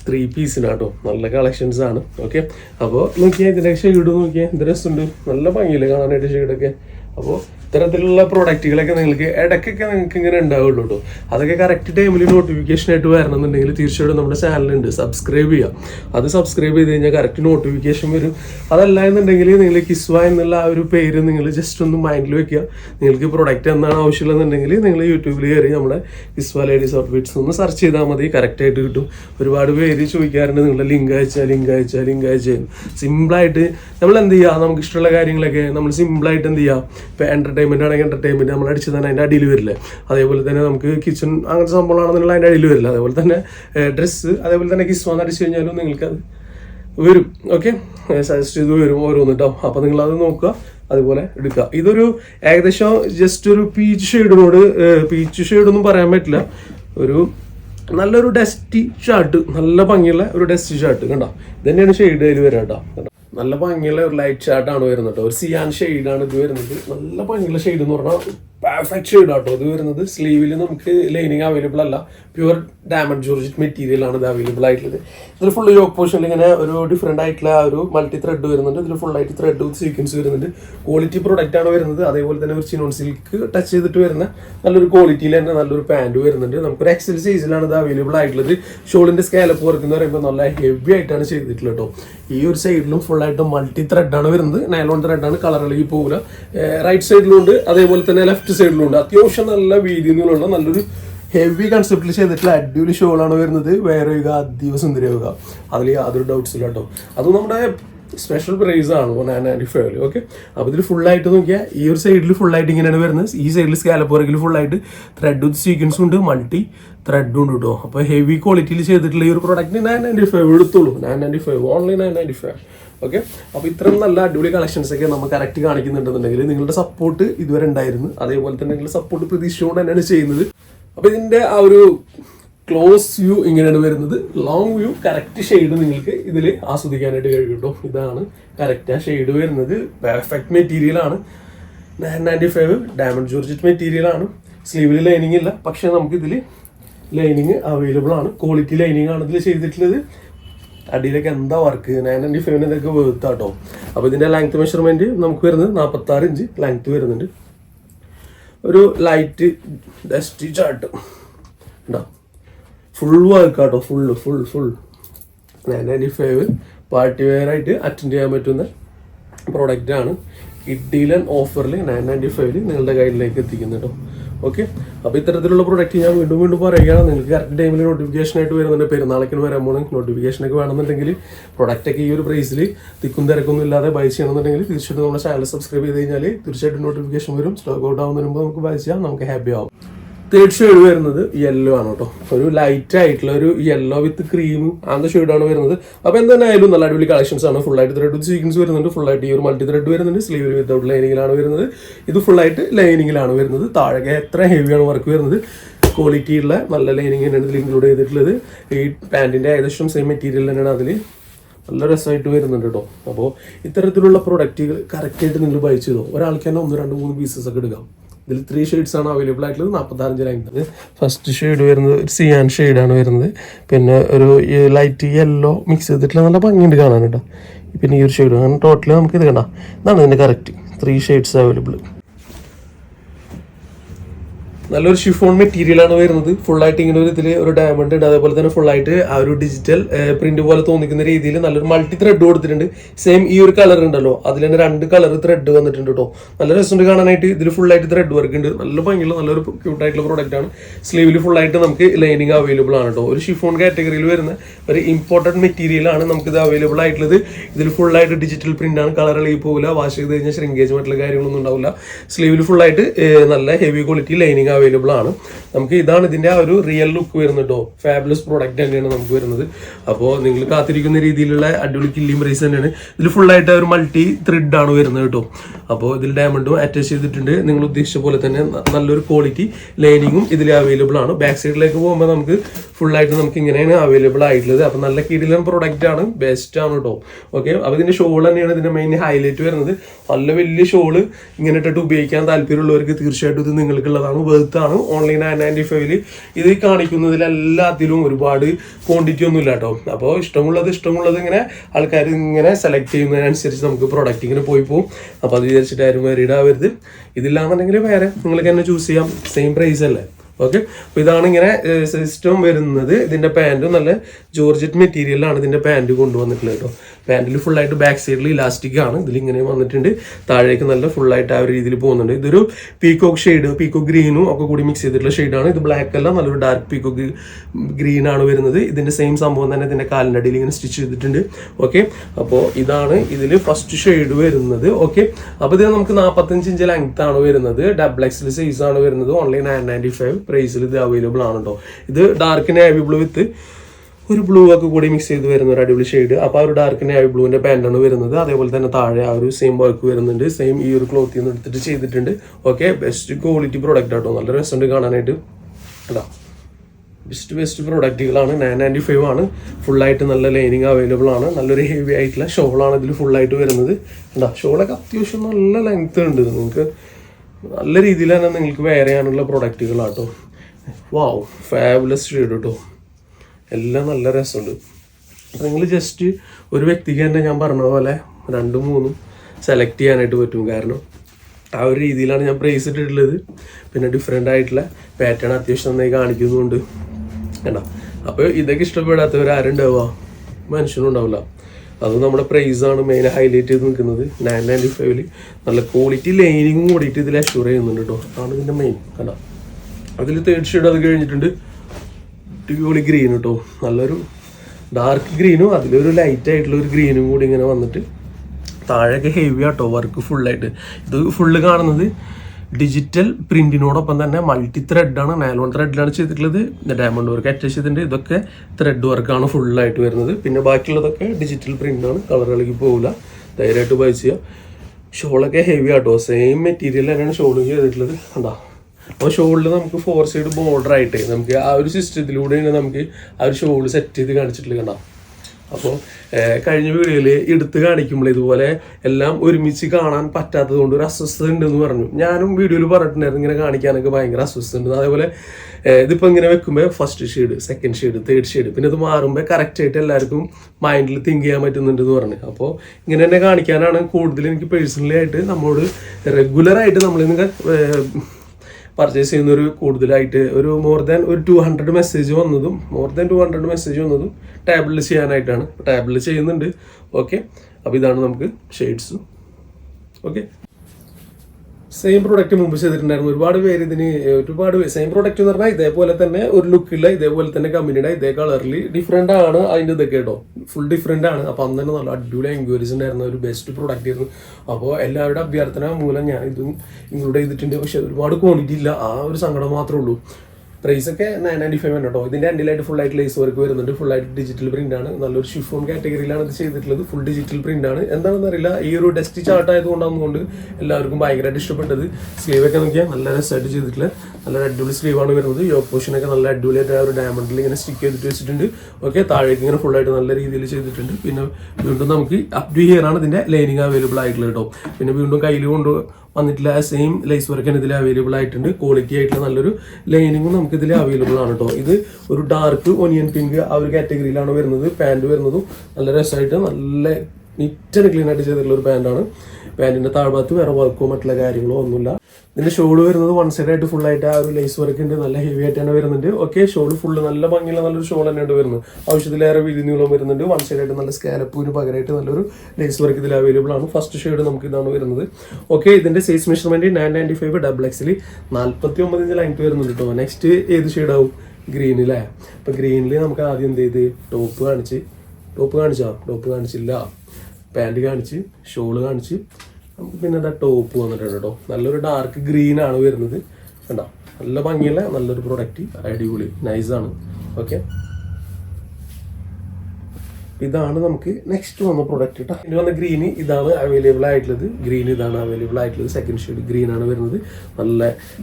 three പീസിന് കേട്ടോ നല്ല കളക്ഷൻസ് ആണ് ഓക്കെ അപ്പോൾ നോക്കിയാൽ ഇതിന്റെ ഷെയ്ഡ് നോക്കിയാൽ എന്ത് രസമുണ്ട്? നല്ല ഭംഗിയില്ലേ കാണാനായിട്ട് ഷെയ്ഡൊക്കെ അപ്പോൾ ഇത്തരത്തിലുള്ള പ്രോഡക്റ്റുകളൊക്കെ നിങ്ങൾക്ക് ഇടയ്ക്കൊക്കെ നിങ്ങൾക്ക് ഇങ്ങനെ ഉണ്ടാവുള്ളൂ കേട്ടോ അതൊക്കെ കറക്റ്റ് ടൈമിൽ നോട്ടിഫിക്കേഷൻ ആയിട്ട് വരണമെന്നുണ്ടെങ്കിൽ തീർച്ചയായിട്ടും നമ്മുടെ ചാനലുണ്ട് സബ്സ്ക്രൈബ് ചെയ്യുക അത് സബ്സ്ക്രൈബ് ചെയ്ത് കഴിഞ്ഞാൽ കറക്റ്റ് നോട്ടിഫിക്കേഷൻ വരും. അതല്ല എന്നുണ്ടെങ്കിൽ നിങ്ങൾ കിസ്വ എന്നുള്ള ആ ഒരു പേര് നിങ്ങൾ ജസ്റ്റ് ഒന്ന് മൈൻഡിൽ വെക്കുക. നിങ്ങൾക്ക് പ്രൊഡക്റ്റ് എന്താണ് ആവശ്യമുള്ളതെന്നുണ്ടെങ്കിൽ നിങ്ങൾ യൂട്യൂബിൽ കയറി നമ്മുടെ കിസ്വ ലേഡീസ് ഔട്ട്ഫിറ്റ്സ് ഒന്ന് സെർച്ച് ചെയ്താൽ മതി. കറക്റ്റായിട്ട് കിട്ടും. ഒരുപാട് പേര് ചോദിക്കാറുണ്ട് നിങ്ങളുടെ ലിങ്ക് അയച്ചാൽ ലിങ്ക് അയച്ചാൽ ലിങ്ക് അയച്ചാൽ സിമ്പിളായിട്ട് നമ്മൾ എന്ത് ചെയ്യുക നമുക്ക് ഇഷ്ടമുള്ള കാര്യങ്ങളൊക്കെ നമ്മൾ സിമ്പിളായിട്ട് എന്ത് ചെയ്യുക ഇപ്പോൾ എന്റർടൈൻമെന്റ് ആണെങ്കിൽ എന്റർടൈൻമെന്റ് നമ്മൾ അടിച്ച് തന്നെ അതിന്റെ അടിയിൽ വരില്ല. അതേപോലെ തന്നെ നമുക്ക് കിച്ചൺ അങ്ങനത്തെ സംഭവങ്ങളാണെന്നുള്ള അതിന്റെ അടിയിൽ വരില്ല. അതേപോലെ തന്നെ ഡ്രസ്സ് അതേപോലെ തന്നെ കിസ് വന്ന് അടിച്ച് കഴിഞ്ഞാലും നിങ്ങൾക്ക് അത് വരും. ഓക്കെ സജസ്റ്റ് ചെയ്ത് വരും ഓരോന്ന് കേട്ടോ അപ്പോൾ നിങ്ങൾ അത് നോക്കുക അതുപോലെ എടുക്കുക. ഇതൊരു ഏകദേശം ജസ്റ്റ് ഒരു പീച്ച് ഷെയ്ഡിനോട് പീച്ച് ഷെയ്ഡൊന്നും പറയാൻ പറ്റില്ല. ഒരു നല്ലൊരു ഡസ്റ്റി ഷർട്ട് നല്ല ഭംഗിയുള്ള ഒരു ഡസ്റ്റി ഷർട്ട് കണ്ടോ? ഇതന്നെയാണ് ഷെയ്ഡ് അതിൽ വരാം കേട്ടോ നല്ല ഭംഗിയുള്ള ഒരു ലൈറ്റ് ഷാർട്ടാണ് വരുന്നത് ഒരു സിയാൻ ഷെയ്ഡാണ് ഇത് വരുന്നത്. നല്ല ഭംഗിയുള്ള ഷെയ്ഡ് എന്ന് പറഞ്ഞാൽ പെർഫെക്റ്റ് ഷെയ്ഡ് ആട്ടോ. ഇത് വരുന്നത് സ്ലീവിൽ നമുക്ക് ലൈനിങ് അവൈലബിൾ അല്ല. പ്യുവർ ഡയമണ്ട് ജോർജറ്റ് മെറ്റീരിയൽ ആണ് ഇത് അവൈലബിൾ ആയിട്ടുള്ളത്. ഇതിൽ ഫുൾ യോക്ക് പോർഷനിൽ ഇങ്ങനെ ഒരു ഡിഫറെന്റ് ആയിട്ടുള്ള ഒരു മൾട്ടി ത്രെഡ് വരുന്നുണ്ട്. ഇതിൽ ഫുൾ ആയിട്ട് ത്രെഡ് വിത്ത് സീക്വൻസ് വരുന്നുണ്ട്. ക്വാളിറ്റി പ്രൊഡക്റ്റ് ആണ് വരുന്നത്. അതേപോലെ തന്നെ ഒരു ചിനോൺ സിൽക്ക് ടച്ച് ചെയ്തിട്ട് വരുന്ന നല്ലൊരു ക്വാളിറ്റിയിൽ തന്നെ നല്ലൊരു പാന്റ് വരുന്നുണ്ട്. നമുക്കൊരു എക്സൽ സൈസിലാണ് ഇത് അവൈലബിൾ ആയിട്ടുള്ളത്. ഷോളിന്റെ സ്കാലപ്പ് വർക്ക് എന്ന് പറയുമ്പോൾ നല്ല ഹെവി ആയിട്ടാണ് ചെയ്തിട്ടുള്ളത് കേട്ടോ ഈ ഒരു സൈഡിലും ഫുൾ ആയിട്ട് മൾട്ടി ത്രെഡ് ആണ് വരുന്നത്. നൈലോൺ ത്രെഡ് ആണ് കളർ ഇളകി പോകില്ല റൈറ്റ് സൈഡിലും ഉണ്ട് അതേപോലെ തന്നെ ലെഫ്റ്റ് സൈഡിലും ഉണ്ട് അത്യാവശ്യം നല്ല വീതിയിൽ നിന്നുള്ള നല്ലൊരു ഹെവി കൺസെപ്റ്റിൽ ചെയ്തിട്ടുള്ള അടിപൊളി ഷോകളാണ് വരുന്നത്. വേറെ യുഗ അതീവ സുന്ദരയുക അതിൽ യാതൊരു ഡൗട്ട്സ് ഇല്ല കേട്ടോ അത് നമ്മുടെ സ്പെഷ്യൽ പ്രൈസ് ആണ് നയൻ നയന്റി ഫൈവിൽ ഓക്കെ അപ്പോൾ ഇതിൽ ഫുൾ ആയിട്ട് നോക്കിയാൽ ഈ ഒരു സൈഡിൽ ആയിട്ട് ഇങ്ങനെയാണ് വരുന്നത്. ഈ സൈഡിൽ സ്കാലപ്പ് വർക്കിൽ ആയിട്ട് ത്രെഡ് വിത്ത് സീക്വൻസും ഉണ്ട് മൾട്ടി ത്രെഡ് ഉണ്ട് കേട്ടോ അപ്പോൾ ഹെവി ക്വാളിറ്റിയിൽ ചെയ്തിട്ടുള്ള ഈ ഒരു പ്രോഡക്റ്റ് നയൻ നയന്റി ഫൈവ് എടുത്തോളൂ nine ninety five online nine ninety five okay അപ്പോൾ ഇത്രയും നല്ല അടിപൊളി കളക്ഷൻസ് ഒക്കെ നമ്മൾ കറക്റ്റ് കാണിക്കുന്നുണ്ടെന്നുണ്ടെങ്കിൽ നിങ്ങളുടെ സപ്പോർട്ട് ഇതുവരെ ഉണ്ടായിരുന്നു. അതേപോലെ തന്നെ നിങ്ങളുടെ സപ്പോർട്ട് പ്രതീക്ഷിച്ചുകൊണ്ട് തന്നെയാണ് ചെയ്യുന്നത്. അപ്പോൾ ഇതിന്റെ ആ ഒരു ക്ലോസ് വ്യൂ ഇങ്ങനെയാണ് വരുന്നത്. ലോങ് വ്യൂ കറക്റ്റ് ഷെയ്ഡ് നിങ്ങൾക്ക് ഇതിൽ ആസ്വദിക്കാനായിട്ട് കഴിയും ഇതാണ് കറക്റ്റ് ആ ഷെയ്ഡ് വരുന്നത്. പെർഫെക്റ്റ് മെറ്റീരിയലാണ് nine ninety five diamond georgette മെറ്റീരിയലാണ് സ്ലീവിൽ ലൈനിങ് ഇല്ല. പക്ഷേ നമുക്കിതിൽ ലൈനിങ് അവൈലബിൾ ആണ്. ക്വാളിറ്റി ലൈനിങ് ആണ് ഇതിൽ ചെയ്തിട്ടുള്ളത്. അടിയിലൊക്കെ എന്താ വർക്ക് നയൻ നയന്റി ഫൈവിന് ഇതൊക്കെ വേർത്താട്ടോ അപ്പോൾ ഇതിന്റെ ലെങ്ത് മെഷർമെന്റ് നമുക്ക് വരുന്നത് നാൽപ്പത്താറ് ഇഞ്ച് ലെങ്ത് വരുന്നുണ്ട്. ഒരു ലൈറ്റ് ഡസ്റ്റ് ചാർട്ട് ഉണ്ടോ ഫുൾ വർക്ക് കേട്ടോ full full full nine ninety five party wear ആയിട്ട് അറ്റൻഡ് ചെയ്യാൻ പറ്റുന്ന പ്രോഡക്റ്റ് ആണ്. കിഡ്ഡീലൻ ഓഫറിൽ നയൻ നയന്റി ഫൈവിൽ നിങ്ങളുടെ കയ്യിലേക്ക് എത്തിക്കുന്നു കേട്ടോ ഓക്കെ അപ്പോൾ ഇത്തരത്തിലുള്ള പ്രൊഡക്റ്റ് ഞാൻ വീണ്ടും വീണ്ടും പറയുകയാണ്. നിങ്ങൾക്ക് കറക്റ്റ് ടൈമിൽ നോട്ടിഫിക്കേഷൻ ആയിട്ട് വരുന്നുണ്ട്. പെരുന്നാളേക്കിന് വരാൻ പോകണം നോട്ടിഫിക്കേഷൻ ഒക്കെ വേണമെന്നുണ്ടെങ്കിൽ പ്രൊഡക്റ്റ് ഒക്കെ ഈ ഒരു പ്രൈസിൽ തിക്കും തിരക്കൊന്നും ഇല്ലാതെ ബൈ ചെയ്യണമെന്നുണ്ടെങ്കിൽ തീർച്ചയായിട്ടും നമ്മുടെ ചാനൽ സബ്സ്ക്രൈബ് ചെയ്ത് കഴിഞ്ഞാൽ തീർച്ചയായിട്ടും നോട്ടിഫിക്കേഷൻ വരും. സ്റ്റോക്ക് ഔട്ട് ആവുന്നതിന് മുമ്പ് നമുക്ക് ബൈ ചെയ്യാം. നമുക്ക് ഹാപ്പി ആവും. തേർഡ് ഷെയ്ഡ് വരുന്നത് യെല്ലോ ആണ് കേട്ടോ ഒരു ലൈറ്റ് ആയിട്ടുള്ള ഒരു യെല്ലോ വിത്ത് ക്രീം അങ്ങനത്തെ ഷെയ്ഡാണ് വരുന്നത്. അപ്പോൾ എന്തായാലും നല്ല അടിപൊളി കളക്ഷൻസ് ആണ്. ഫുൾ ആയിട്ട് ത്രെഡ് സീക്വൻസ് വരുന്നുണ്ട്. ഫുൾ ആയിട്ട് ഈ ഒരു മൾട്ടി ത്രെഡ് വരുന്നുണ്ട്. സ്ലീവ് വിത്തൗട്ട് ലൈനിങ്ങിലാണ് വരുന്നത്. ഇത് ഫുൾ ആയിട്ട് ലൈനിങ്ങിലാണ് വരുന്നത്. താഴെ എത്ര ഹെവിയാണ് വർക്ക് വരുന്നത്. ക്വാളിറ്റി ഉള്ള നല്ല ലൈനിങ് തന്നെയാണ് ഇതിൽ ഇൻക്ലൂഡ് ചെയ്തിട്ടുള്ളത്. ഈ പാന്റിന്റെ ഏകദേശം സെയിം മെറ്റീരിയൽ തന്നെയാണ് അതിൽ നല്ല രസമായിട്ട് വരുന്നുണ്ട് കേട്ടോ അപ്പോൾ ഇത്തരത്തിലുള്ള പ്രൊഡക്റ്റുകൾ കറക്റ്റായിട്ട് നിങ്ങൾ ബൈ ചെയ്തോ. ഒരാൾക്ക് തന്നെ ഒന്ന് രണ്ട് മൂന്ന് പീസസ് ഒക്കെ എടുക്കാം. ഇതിൽ ത്രീ ഷെയ്ഡ്സ് ആണ് അവൈലബിൾ ആയിട്ടുള്ളത്. നാൽപ്പത്താറഞ്ച് ലെങ്ത് ഫസ്റ്റ് ഷെയ്ഡ് വരുന്നത് ഒരു സിയാൻ ആണ് വരുന്നത്. പിന്നെ ഒരു ലൈറ്റ് യെല്ലോ മിക്സ് ചെയ്തിട്ടുള്ള നല്ല ഭംഗിയുണ്ട് കാണാൻ കേട്ടോ. പിന്നെ ഈ ഒരു ഷെയ്ഡ് അങ്ങനെ ടോട്ടലി നമുക്ക് ഇത് കണ്ട. ഇതാണ് ഇതിന്റെ കറക്റ്റ് ത്രീ ഷെയ്ഡ്സ് അവൈലബിൾ നല്ലൊരു ഷിഫോൺ മെറ്റീരിയൽ ആണ് വരുന്നത്. ഫുൾ ആയിട്ട് ഇങ്ങനെ ഒരു ഇതിൽ ഒരു ഡയമണ്ട് ഉണ്ട്. അതേപോലെ തന്നെ ഫുൾ ആയിട്ട് ആ ഒരു ഡിജിറ്റൽ പ്രിന്റ് പോലെ തോന്നിക്കുന്ന രീതിയിൽ നല്ലൊരു മൾട്ടി ത്രെഡ് കൊടുത്തിട്ടുണ്ട്. സെയിം ഈ ഒരു കളർ ഉണ്ടല്ലോ. അതിൽ തന്നെ രണ്ട് കളർ ത്രെഡ് വന്നിട്ടുണ്ട് കേട്ടോ നല്ല രസമുണ്ട് കാണാനായിട്ട്. ഇതിൽ ഫുൾ ആയിട്ട് ത്രെഡ് വർക്ക് ഉണ്ട്. നല്ല ഭംഗിയുള്ള നല്ലൊരു ക്യൂട്ട് ആയിട്ടുള്ള പ്രോഡക്റ്റ് ആണ്. സ്ലീവിൽ ഫുൾ ആയിട്ട് നമുക്ക് ലൈനിങ് അവൈലബിൾ ആണ് കേട്ടോ ഒരു ഷിഫോൺ കാറ്റഗറിയിൽ വരുന്ന ഒരു ഇമ്പോർട്ടന്റ് മെറ്റീരിയൽ ആണ് നമുക്ക് ഇത് അവൈലബിൾ ആയിട്ടുള്ളത്. ഇതിൽ ഫുൾ ആയിട്ട് ഡിജിറ്റൽ പ്രിന്റ് ആണ്. കളർ ഇളകി പോകില്ല വാഷ് ചെയ്ത് കഴിഞ്ഞാൽ ശ്രിങ്കേജ് മറ്റുള്ള കാര്യങ്ങളൊന്നും ഉണ്ടാവില്ല. സ്ലീവിൽ ഏർ, നല്ല ഹെവി ക്വാളിറ്റി ലൈനിങ് അവൈലബിൾ ആണ്. നമുക്ക് ഇതാണ് ഇതിന്റെ ആ ഒരു റിയൽ ലുക്ക് വരുന്നത് കേട്ടോ ഫാബുലസ് പ്രോഡക്റ്റ് തന്നെയാണ് നമുക്ക് വരുന്നത്. അപ്പോൾ നിങ്ങൾ കാത്തിരിക്കുന്ന രീതിയിലുള്ള അടിപൊളി കില്ലിയും പ്രൈസ് തന്നെയാണ്. ഇതിൽ ഫുൾ ആയിട്ട് ഒരു മൾട്ടി ത്രെഡ് ആണ് വരുന്നത് കേട്ടോ അപ്പോൾ ഇതിൽ ഡയമണ്ടും അറ്റാച്ച് ചെയ്തിട്ടുണ്ട്. നിങ്ങൾ ഉദ്ദേശിച്ച പോലെ തന്നെ നല്ലൊരു ക്വാളിറ്റി ലൈനിങ്ങും ഇതിൽ അവൈലബിൾ ആണ്. ബാക്ക് സൈഡിലേക്ക് പോകുമ്പോൾ നമുക്ക് ഫുൾ ആയിട്ട് നമുക്ക് ഇങ്ങനെയാണ് അവൈലബിൾ ആയിട്ടുള്ളത്. അപ്പോൾ നല്ല കിടിലൻ പ്രോഡക്റ്റ് ആണ്. ബെസ്റ്റ് ആണ് കേട്ടോ ഓക്കെ അപ്പോൾ ഇതിന്റെ ഷോൾ തന്നെയാണ് ഇതിന്റെ മെയിൻ ഹൈലൈറ്റ് വരുന്നത്. നല്ല വലിയ ഷോൾ ഇങ്ങനെ ഇട്ടിട്ട് ഉപയോഗിക്കാൻ താല്പര്യമുള്ളവർക്ക് തീർച്ചയായിട്ടും ഇത് നിങ്ങൾക്കുള്ളതാണ്. വെറുത്താണ് ഓൺലൈൻ നയൻ നയന്റി ഫൈവിൽ ഇത് കാണിക്കുന്നതിൽ എല്ലാത്തിലും ഒരുപാട് ക്വാണ്ടിറ്റി ഒന്നും ഇല്ല കേട്ടോ അപ്പോൾ ഇഷ്ടമുള്ളത് ഇഷ്ടമുള്ളത് ഇങ്ങനെ ആൾക്കാർ ഇങ്ങനെ സെലക്ട് ചെയ്യുന്നതിനനുസരിച്ച് നമുക്ക് പ്രൊഡക്റ്റ് ഇങ്ങനെ പോയി പോകും അപ്പോൾ അത് വിചാരിച്ചിട്ട് ആരും വരിയുടെ ആവരുത്. ഇതില്ലാന്നുണ്ടെങ്കിൽ വേറെ നിങ്ങൾക്ക് തന്നെ ചൂസ് ചെയ്യാം. സെയിം പ്രൈസ് അല്ലേ? ഓക്കെ അപ്പോൾ ഇതാണ് ഇങ്ങനെ സിസ്റ്റം വരുന്നത്. ഇതിന്റെ പാന്റും നല്ല ജോർജറ്റ് മെറ്റീരിയലാണ് ഇതിന്റെ പാന്റ് കൊണ്ടുവന്നിട്ടുള്ളത് കേട്ടോ പാന്റിൽ ഫുള്ളായിട്ട് ബാക്ക് സൈഡിൽ ഇലാസ്റ്റിക് ആണ്. ഇതിൽ ഇങ്ങനെ വന്നിട്ടുണ്ട്. താഴേക്ക് നല്ല ഫുള്ളായിട്ട് ആ ഒരു രീതിയിൽ പോകുന്നുണ്ട്. ഇതൊരു പീക്കോക്ക് ഷെയ്ഡ് പീക്കോക്ക് ഗ്രീനും ഒക്കെ കൂടി മിക്സ് ചെയ്തിട്ടുള്ള ഷെയ്ഡാണ് ഇത് ബ്ലാക്ക് അല്ല നല്ലൊരു ഡാർക്ക് പീക്കോക്ക് ഗ്രീൻ ആണ് വരുന്നത്. ഇതിന്റെ സെയിം സംഭവം തന്നെ ഇതിന്റെ കാലിന്റെ അടിയിൽ ഇങ്ങനെ സ്റ്റിച്ച് ചെയ്തിട്ടുണ്ട്. ഓക്കെ അപ്പോൾ ഇതാണ് ഇതിൽ ഫസ്റ്റ് ഷെയ്ഡ് വരുന്നത്. ഓക്കെ അപ്പോൾ ഇത് നമുക്ക് നാൽപ്പത്തഞ്ച് ഇഞ്ച് ലെങ്ത് ആണ് വരുന്നത്. ഡബിൾ സൈസ് ആണ് വരുന്നത്. ഓൺലൈൻ നയൻ നയന്റി ഫൈവ് പ്രൈസിൽ ഇത് അവൈലബിൾ ആണ് കേട്ടോ ഇത് ഡാർക്ക് നേവി ബ്ലൂ വിത്ത് ഒരു ബ്ലൂ ഒക്കെ കൂടി മിക്സ് ചെയ്ത് വരുന്ന ഒരു അടിപൊളി ഷെയ്ഡ് അപ്പോൾ ആ ഒരു ഡാർക്ക് നേവി ബ്ലൂവിന്റെ ആണ് വരുന്നത്. അതേപോലെ തന്നെ താഴെ ആ ഒരു സെയിം വർക്ക് വരുന്നുണ്ട്. സെയിം ഈ ഒരു ക്ലോത്തിൽ നിന്ന് എടുത്തിട്ട് ചെയ്തിട്ടുണ്ട്. ഓക്കെ ബെസ്റ്റ് ക്വാളിറ്റി പ്രോഡക്റ്റ് ആട്ടോ. നല്ല രസമുണ്ട് കാണാനായിട്ട്. അതാ ബെസ്റ്റ് ബെസ്റ്റ് പ്രോഡക്റ്റുകളാണ് നയൻ നയന്റി ഫൈവ് ആണ് ഫുള്ളായിട്ട് നല്ല ലൈനിങ് അവൈലബിൾ ആണ്. നല്ലൊരു ഹെവി ആയിട്ടുള്ള ഷോളാണ് ഇതിൽ ഫുള്ളായിട്ട് വരുന്നത്. എന്താ ഷോളൊക്കെ അത്യാവശ്യം നല്ല ലെങ്ത് ഉണ്ട്. നിങ്ങൾക്ക് നല്ല രീതിയിൽ തന്നെ നിങ്ങൾക്ക് വെയർ ചെയ്യാനുള്ള പ്രൊഡക്റ്റുകളാട്ടോ വാവ് ഫാബുലസ് ഷെയ്ഡ് കേട്ടോ. എല്ലാം നല്ല രസമുണ്ട്. അപ്പം നിങ്ങൾ ജസ്റ്റ് ഒരു വ്യക്തിക്ക് തന്നെ ഞാൻ പറഞ്ഞ പോലെ രണ്ടും മൂന്നും സെലക്ട് ചെയ്യാനായിട്ട് പറ്റും. കാരണം ആ ഒരു രീതിയിലാണ് ഞാൻ പ്രൈസ് ഇട്ടിട്ടുള്ളത്. പിന്നെ ഡിഫറെന്റ് ആയിട്ടുള്ള പാറ്റേൺ അത്യാവശ്യം നന്നായി കാണിക്കുന്നുണ്ട്. കണ്ടോ? അപ്പോൾ ഇതൊക്കെ ഇഷ്ടപ്പെടാത്തവർ ആരുണ്ടാവുക മനുഷ്യനും ഉണ്ടാവില്ല അത് നമ്മുടെ പ്രൈസാണ് മെയിൻ ഹൈലൈറ്റ് ചെയ്ത് നിൽക്കുന്നത്. നയൻ നയന്റി ഫൈവിൽ നല്ല ക്വാളിറ്റി ലൈനിങ്ങും കൂടിയിട്ട് ഇതിൽ അഷ്യൂർ ചെയ്യുന്നുണ്ട് കേട്ടോ അതാണ് ഇതിന്റെ മെയിൻ കണ്ടോ? അതിൽ തേർഡ് ഷെയ്ഡ് അത് കഴിഞ്ഞിട്ടുണ്ട്. അടിപൊളി ഗ്രീൻ കേട്ടോ നല്ലൊരു ഡാർക്ക് ഗ്രീനും അതിലൊരു ലൈറ്റ് ആയിട്ടുള്ള ഒരു ഗ്രീനും കൂടി ഇങ്ങനെ വന്നിട്ട് താഴെയൊക്കെ ഹെവി ആട്ടോ വർക്ക് ഫുള്ളായിട്ട് ഇത് ഫുള്ള് കാണുന്നത് ഡിജിറ്റൽ പ്രിന്റിനോടൊപ്പം തന്നെ മൾട്ടി ത്രെഡാണ് നയലോൺ ത്രെഡിലാണ് ചെയ്തിട്ടുള്ളത്. ഡയമണ്ട് വർക്ക് അറ്റാച്ച് ചെയ്തിട്ടുണ്ട്. ഇതൊക്കെ ത്രെഡ് വർക്കാണ് ഫുള്ളായിട്ട് വരുന്നത്. പിന്നെ ബാക്കിയുള്ളതൊക്കെ ഡിജിറ്റൽ പ്രിന്റാണ് കളറുകളിലേക്ക് പോകില്ല ധൈര്യമായിട്ട് ബൈ ചെയ്യുക ഷോളൊക്കെ ഹെവി ആട്ടോ. സെയിം മെറ്റീരിയൽ തന്നെയാണ് ഷോളും ചെയ്തിട്ടുള്ളത്. കണ്ടാ? അപ്പോൾ ഷോളിൽ നമുക്ക് ഫോർ സൈഡ് ബോർഡർ ആയിട്ട് നമുക്ക് ആ ഒരു സിസ്റ്റത്തിലൂടെയാണ് നമുക്ക് ആ ഒരു ഷോൾ സെറ്റ് ചെയ്ത് കാണിച്ചിട്ടുള്ളത് കണ്ടാ? അപ്പോൾ കഴിഞ്ഞ വീഡിയോയിൽ എടുത്ത് കാണിക്കുമ്പോൾ ഇതുപോലെ എല്ലാം ഒരുമിച്ച് കാണാൻ പറ്റാത്തത് കൊണ്ട് ഒരു അസ്വസ്ഥത ഉണ്ടെന്ന് പറഞ്ഞു. ഞാനും വീഡിയോയിൽ പറഞ്ഞിട്ടുണ്ടായിരുന്നു ഇങ്ങനെ കാണിക്കാനൊക്കെ ഭയങ്കര അസ്വസ്ഥത ഉണ്ട്. അതേപോലെ ഇതിപ്പോൾ ഇങ്ങനെ വെക്കുമ്പോൾ first shade second shade third shade പിന്നെ അത് മാറുമ്പോൾ കറക്റ്റായിട്ട് എല്ലാവർക്കും മൈൻഡിൽ തിങ്ക് ചെയ്യാൻ പറ്റുന്നുണ്ടെന്ന് പറഞ്ഞു. അപ്പോൾ ഇങ്ങനെ തന്നെ കാണിക്കാനാണ് കൂടുതൽ എനിക്ക് പേഴ്സണലി ആയിട്ട് നമ്മളോട് റെഗുലറായിട്ട് നമ്മളിന്ന് പർച്ചേസ് ചെയ്യുന്നൊരു കൂടുതലായിട്ട് ഒരു മോർ ദാൻ ഒരു ടു ഹൺഡ്രഡ് മെസ്സേജ് വന്നതും more than two hundred message വന്നതും ടാബിളിൽ ചെയ്യാനായിട്ടാണ്. ടാബിളിൽ ചെയ്യുന്നുണ്ട്. ഓക്കെ അപ്പോൾ ഇതാണ് നമുക്ക് ഷെയ്ഡ്സും ഓക്കെ സെയിം പ്രൊഡക്റ്റ് മുമ്പ് ചെയ്തിട്ടുണ്ടായിരുന്നു. ഒരുപാട് പേര് ഇതിന് ഒരുപാട് സെയിം പ്രൊഡക്റ്റ് എന്ന് പറഞ്ഞാൽ ഇതേപോലെ തന്നെ ഒരു ലുക്കില്ല ഇതേപോലെ തന്നെ കമ്പനിയുടെ ഇതേ കളറിൽ ഡിഫറെന്റ് ആണ് അതിന്റെ ഇതൊക്കെ കേട്ടോ. ഫുൾ ഡിഫറെന്റ് ആണ്. അപ്പൊ അന്ന് തന്നെ നല്ല അടിപൊളി എൻക്വയറീസ് ഉണ്ടായിരുന്ന. ഒരു ബെസ്റ്റ് പ്രൊഡക്റ്റ് ആയിരുന്നു. അപ്പോൾ എല്ലാവരുടെ അഭ്യർത്ഥന മൂലം ഞാൻ ഇതും ഇൻക്ലൂഡ് ചെയ്തിട്ടുണ്ട്. പക്ഷെ ഒരുപാട് ക്വാണ്ടിറ്റി ഇല്ല. ആ ഒരു സങ്കടം മാത്രമേ ഉള്ളൂ. പ്രൈസ് ഒക്കെ നയൻ നയന്റി ഫൈവ് ആണ് കേട്ടോ ഇതിന്റെ അണ്ടിലായിട്ട് ഫുൾ ആയിട്ട് ലേസ് വർക്ക് വരുന്നുണ്ട്. ഫുൾ ആയിട്ട് ഡിജിറ്റൽ പ്രിന്റ് ആണ്. നല്ലൊരു ഷിഫോൺ കാറ്റഗറിയിലാണ് ഇത് ചെയ്തിട്ടുള്ളത്. ഫുൾ ഡിജിറ്റൽ പ്രിന്റ് ആണ്. എന്താണെന്ന് അറിയില്ല. ഈ ഒരു ഡസ്റ്റ് ചാർട്ട് ആയതുകൊണ്ടാകുന്നതുകൊണ്ട് എല്ലാവർക്കും ഭയങ്കരമായിട്ട് ഇഷ്ടപ്പെട്ടത്. സ്ലീവ് ഒക്കെ നോക്കിയാൽ നല്ല രസമായിട്ട് ചെയ്തിട്ടുള്ള നല്ല അടിപൊളി ആണ് വരുന്നത്. യോഗ പോഷനൊക്കെ നല്ല അടിപൊളിയായിട്ട് ആ ഒരു ഡയമണ്ടിൽ ഇങ്ങനെ സ്റ്റിക്ക് ചെയ്തിട്ട് വെച്ചിട്ടുണ്ട്. ഓക്കെ താഴേക്ക് ഇങ്ങനെ ഫുൾ ആയിട്ട് നല്ല രീതിയിൽ ചെയ്തിട്ടുണ്ട്. പിന്നെ വീണ്ടും നമുക്ക് അപ് ടു ഹിയർ ആണ് ഇതിന്റെ ലൈനിങ് അവൈലബിൾ ആയിട്ടുള്ളത് കേട്ടോ പിന്നെ വീണ്ടും കയ്യിൽ കൊണ്ട് വന്നിട്ടുള്ള സെയിം ലൈസ് വർക്കാണ് ഇതിൽ അവൈലബിൾ ആയിട്ടുണ്ട്. ക്വാളിറ്റി ആയിട്ടുള്ള നല്ലൊരു ലൈനിങ്ങും നമുക്ക് ഇതിൽ അവൈലബിൾ ആണ് കേട്ടോ ഇത് ഒരു ഡാർക്ക് ഒനിയൻ പിങ്ക് ആ ഒരു കാറ്റഗറിയിലാണ് വരുന്നത്. പാന്റ് വരുന്നതും നല്ല രസമായിട്ട് നല്ല നീറ്റ് ക്ലീൻ ആയിട്ട് ചെയ്തിട്ടുള്ള ഒരു പാന്റാണ് പാന്റിന്റെ താഴ്ഭാഗത്ത് വേറെ വർക്കോ മറ്റുള്ള കാര്യങ്ങളോ ഒന്നുമില്ല. ഇതിന്റെ ഷോൾ വരുന്നത് വൺ സൈഡ് ആയിട്ട് ഫുൾ ആയിട്ട് ആ ഒരു ലേസ് വർക്ക് ഉണ്ട് നല്ല ഹെവി ആയിട്ടാണ് വരുന്നുണ്ട്. ഓക്കെ ഷോൾ ഫുള്ള് നല്ല ഭംഗിയുള്ള നല്ലൊരു ഷോൾ തന്നെയാണ് വരുന്നത് ആവശ്യത്തിലേറെ വീതി നീളം വരുന്നുണ്ട്. വൺ സൈഡ് ആയിട്ട് നല്ല സ്കാലപ്പിന് പകരമായിട്ട് നല്ലൊരു ലേസ് വർക്ക് ഇതിൽ അവൈലബിൾ ആണ്. ഫസ്റ്റ് ഷെയ്ഡ് നമുക്ക് ഇതാണ് വരുന്നത്. ഓക്കെ ഇതിന്റെ size measurement nine ninety five double എക്സിൽ നാൽപ്പത്തി ഒമ്പത് ഇഞ്ച് ലെങ്ത് വരുന്നുണ്ട് കേട്ടോ നെക്സ്റ്റ് ഏത് ഷെയ്ഡാവും ഗ്രീനിലേ അപ്പൊ ഗ്രീനിൽ നമുക്ക് ആദ്യം എന്ത് ചെയ്ത്? ടോപ്പ് കാണിച്ച് ടോപ്പ് കാണിച്ചോ? ടോപ്പ് കാണിച്ചില്ല. പാന്റ് കാണിച്ച് ഷോൾ കാണിച്ച് പിന്നെ എന്താ ടോപ്പ് വന്നിട്ടുണ്ട് കേട്ടോ നല്ലൊരു ഡാർക്ക് ഗ്രീൻ ആണ് വരുന്നത്. കണ്ടോ? നല്ല ഭംഗിയുള്ള നല്ലൊരു പ്രൊഡക്റ്റ് അടിപൊളി. നൈസാണ് ഓക്കെ ഇതാണ് നമുക്ക് നെക്സ്റ്റ് വന്ന പ്രൊഡക്റ്റ് കേട്ടോ ഇനി വന്ന ഗ്രീന് ഇതാണ് അവൈലബിൾ ആയിട്ടുള്ളത്. ഗ്രീൻ ഇതാണ് അവൈലബിൾ ആയിട്ടുള്ളത്. സെക്കൻഡ് ഷെയ്ഡ് ഗ്രീൻ ആണ് വരുന്നത്. നല്ല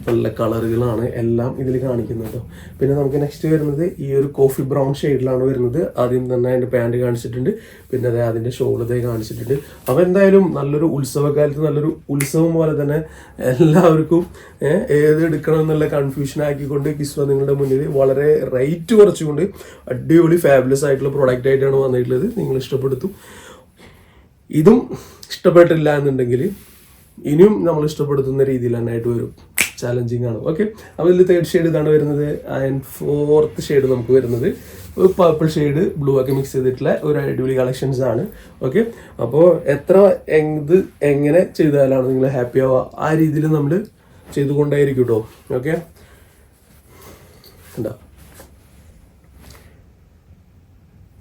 നല്ല കളറുകളാണ് എല്ലാം ഇതിൽ കാണിക്കുന്നത് കേട്ടോ പിന്നെ നമുക്ക് നെക്സ്റ്റ് വരുന്നത് ഈ ഒരു കോഫി ബ്രൗൺ ഷെയ്ഡിലാണ് വരുന്നത്. ആദ്യം തന്നെ അതിന്റെ പാന്റ് കാണിച്ചിട്ടുണ്ട്. പിന്നെ അതെ അതിന്റെ ഷോൾ കാണിച്ചിട്ടുണ്ട്. അപ്പോൾ എന്തായാലും നല്ലൊരു ഉത്സവകാലത്ത് നല്ലൊരു ഉത്സവം പോലെ തന്നെ എല്ലാവർക്കും ഏതെടുക്കണം എന്നുള്ള കൺഫ്യൂഷൻ ആക്കിക്കൊണ്ട് കിസ്വ നിങ്ങളുടെ മുന്നിൽ വളരെ റേറ്റ് കുറച്ചുകൊണ്ട് അടിപൊളി ഫാബുലസ് ആയിട്ടുള്ള പ്രോഡക്റ്റ് ആയിട്ടാണ് വന്നിട്ടുള്ളത്. നിങ്ങൾ ഇഷ്ടപ്പെടുത്തും. ഇതും ഇഷ്ടപ്പെട്ടില്ല എന്നുണ്ടെങ്കിൽ ഇനിയും നമ്മൾ ഇഷ്ടപ്പെടുത്തുന്ന രീതിയിൽ തന്നെയായിട്ട് വരും. ചാലഞ്ചിങ് ആണ്. ഓക്കെ അപ്പോൾ ഇതിൽ തേർഡ് ഷെയ്ഡ് ഇതാണ് വരുന്നത്. ആൻഡ് ഫോർത്ത് ഷെയ്ഡ് നമുക്ക് വരുന്നത്. ഒരു പർപ്പിൾ ഷെയ്ഡ് ബ്ലൂ ഒക്കെ മിക്സ് ചെയ്തിട്ടുള്ള ഒരു അടിപൊളി കളക്ഷൻസ് ആണ്. ഓക്കെ അപ്പോൾ എത്ര എന്ത് എങ്ങനെ ചെയ്താലാണ് നിങ്ങൾ ഹാപ്പി ആവുക? ആ രീതിയിൽ നമ്മൾ ചെയ്തുകൊണ്ടേയിരിക്കും കേട്ടോ ഓക്കെ ഉണ്ടാ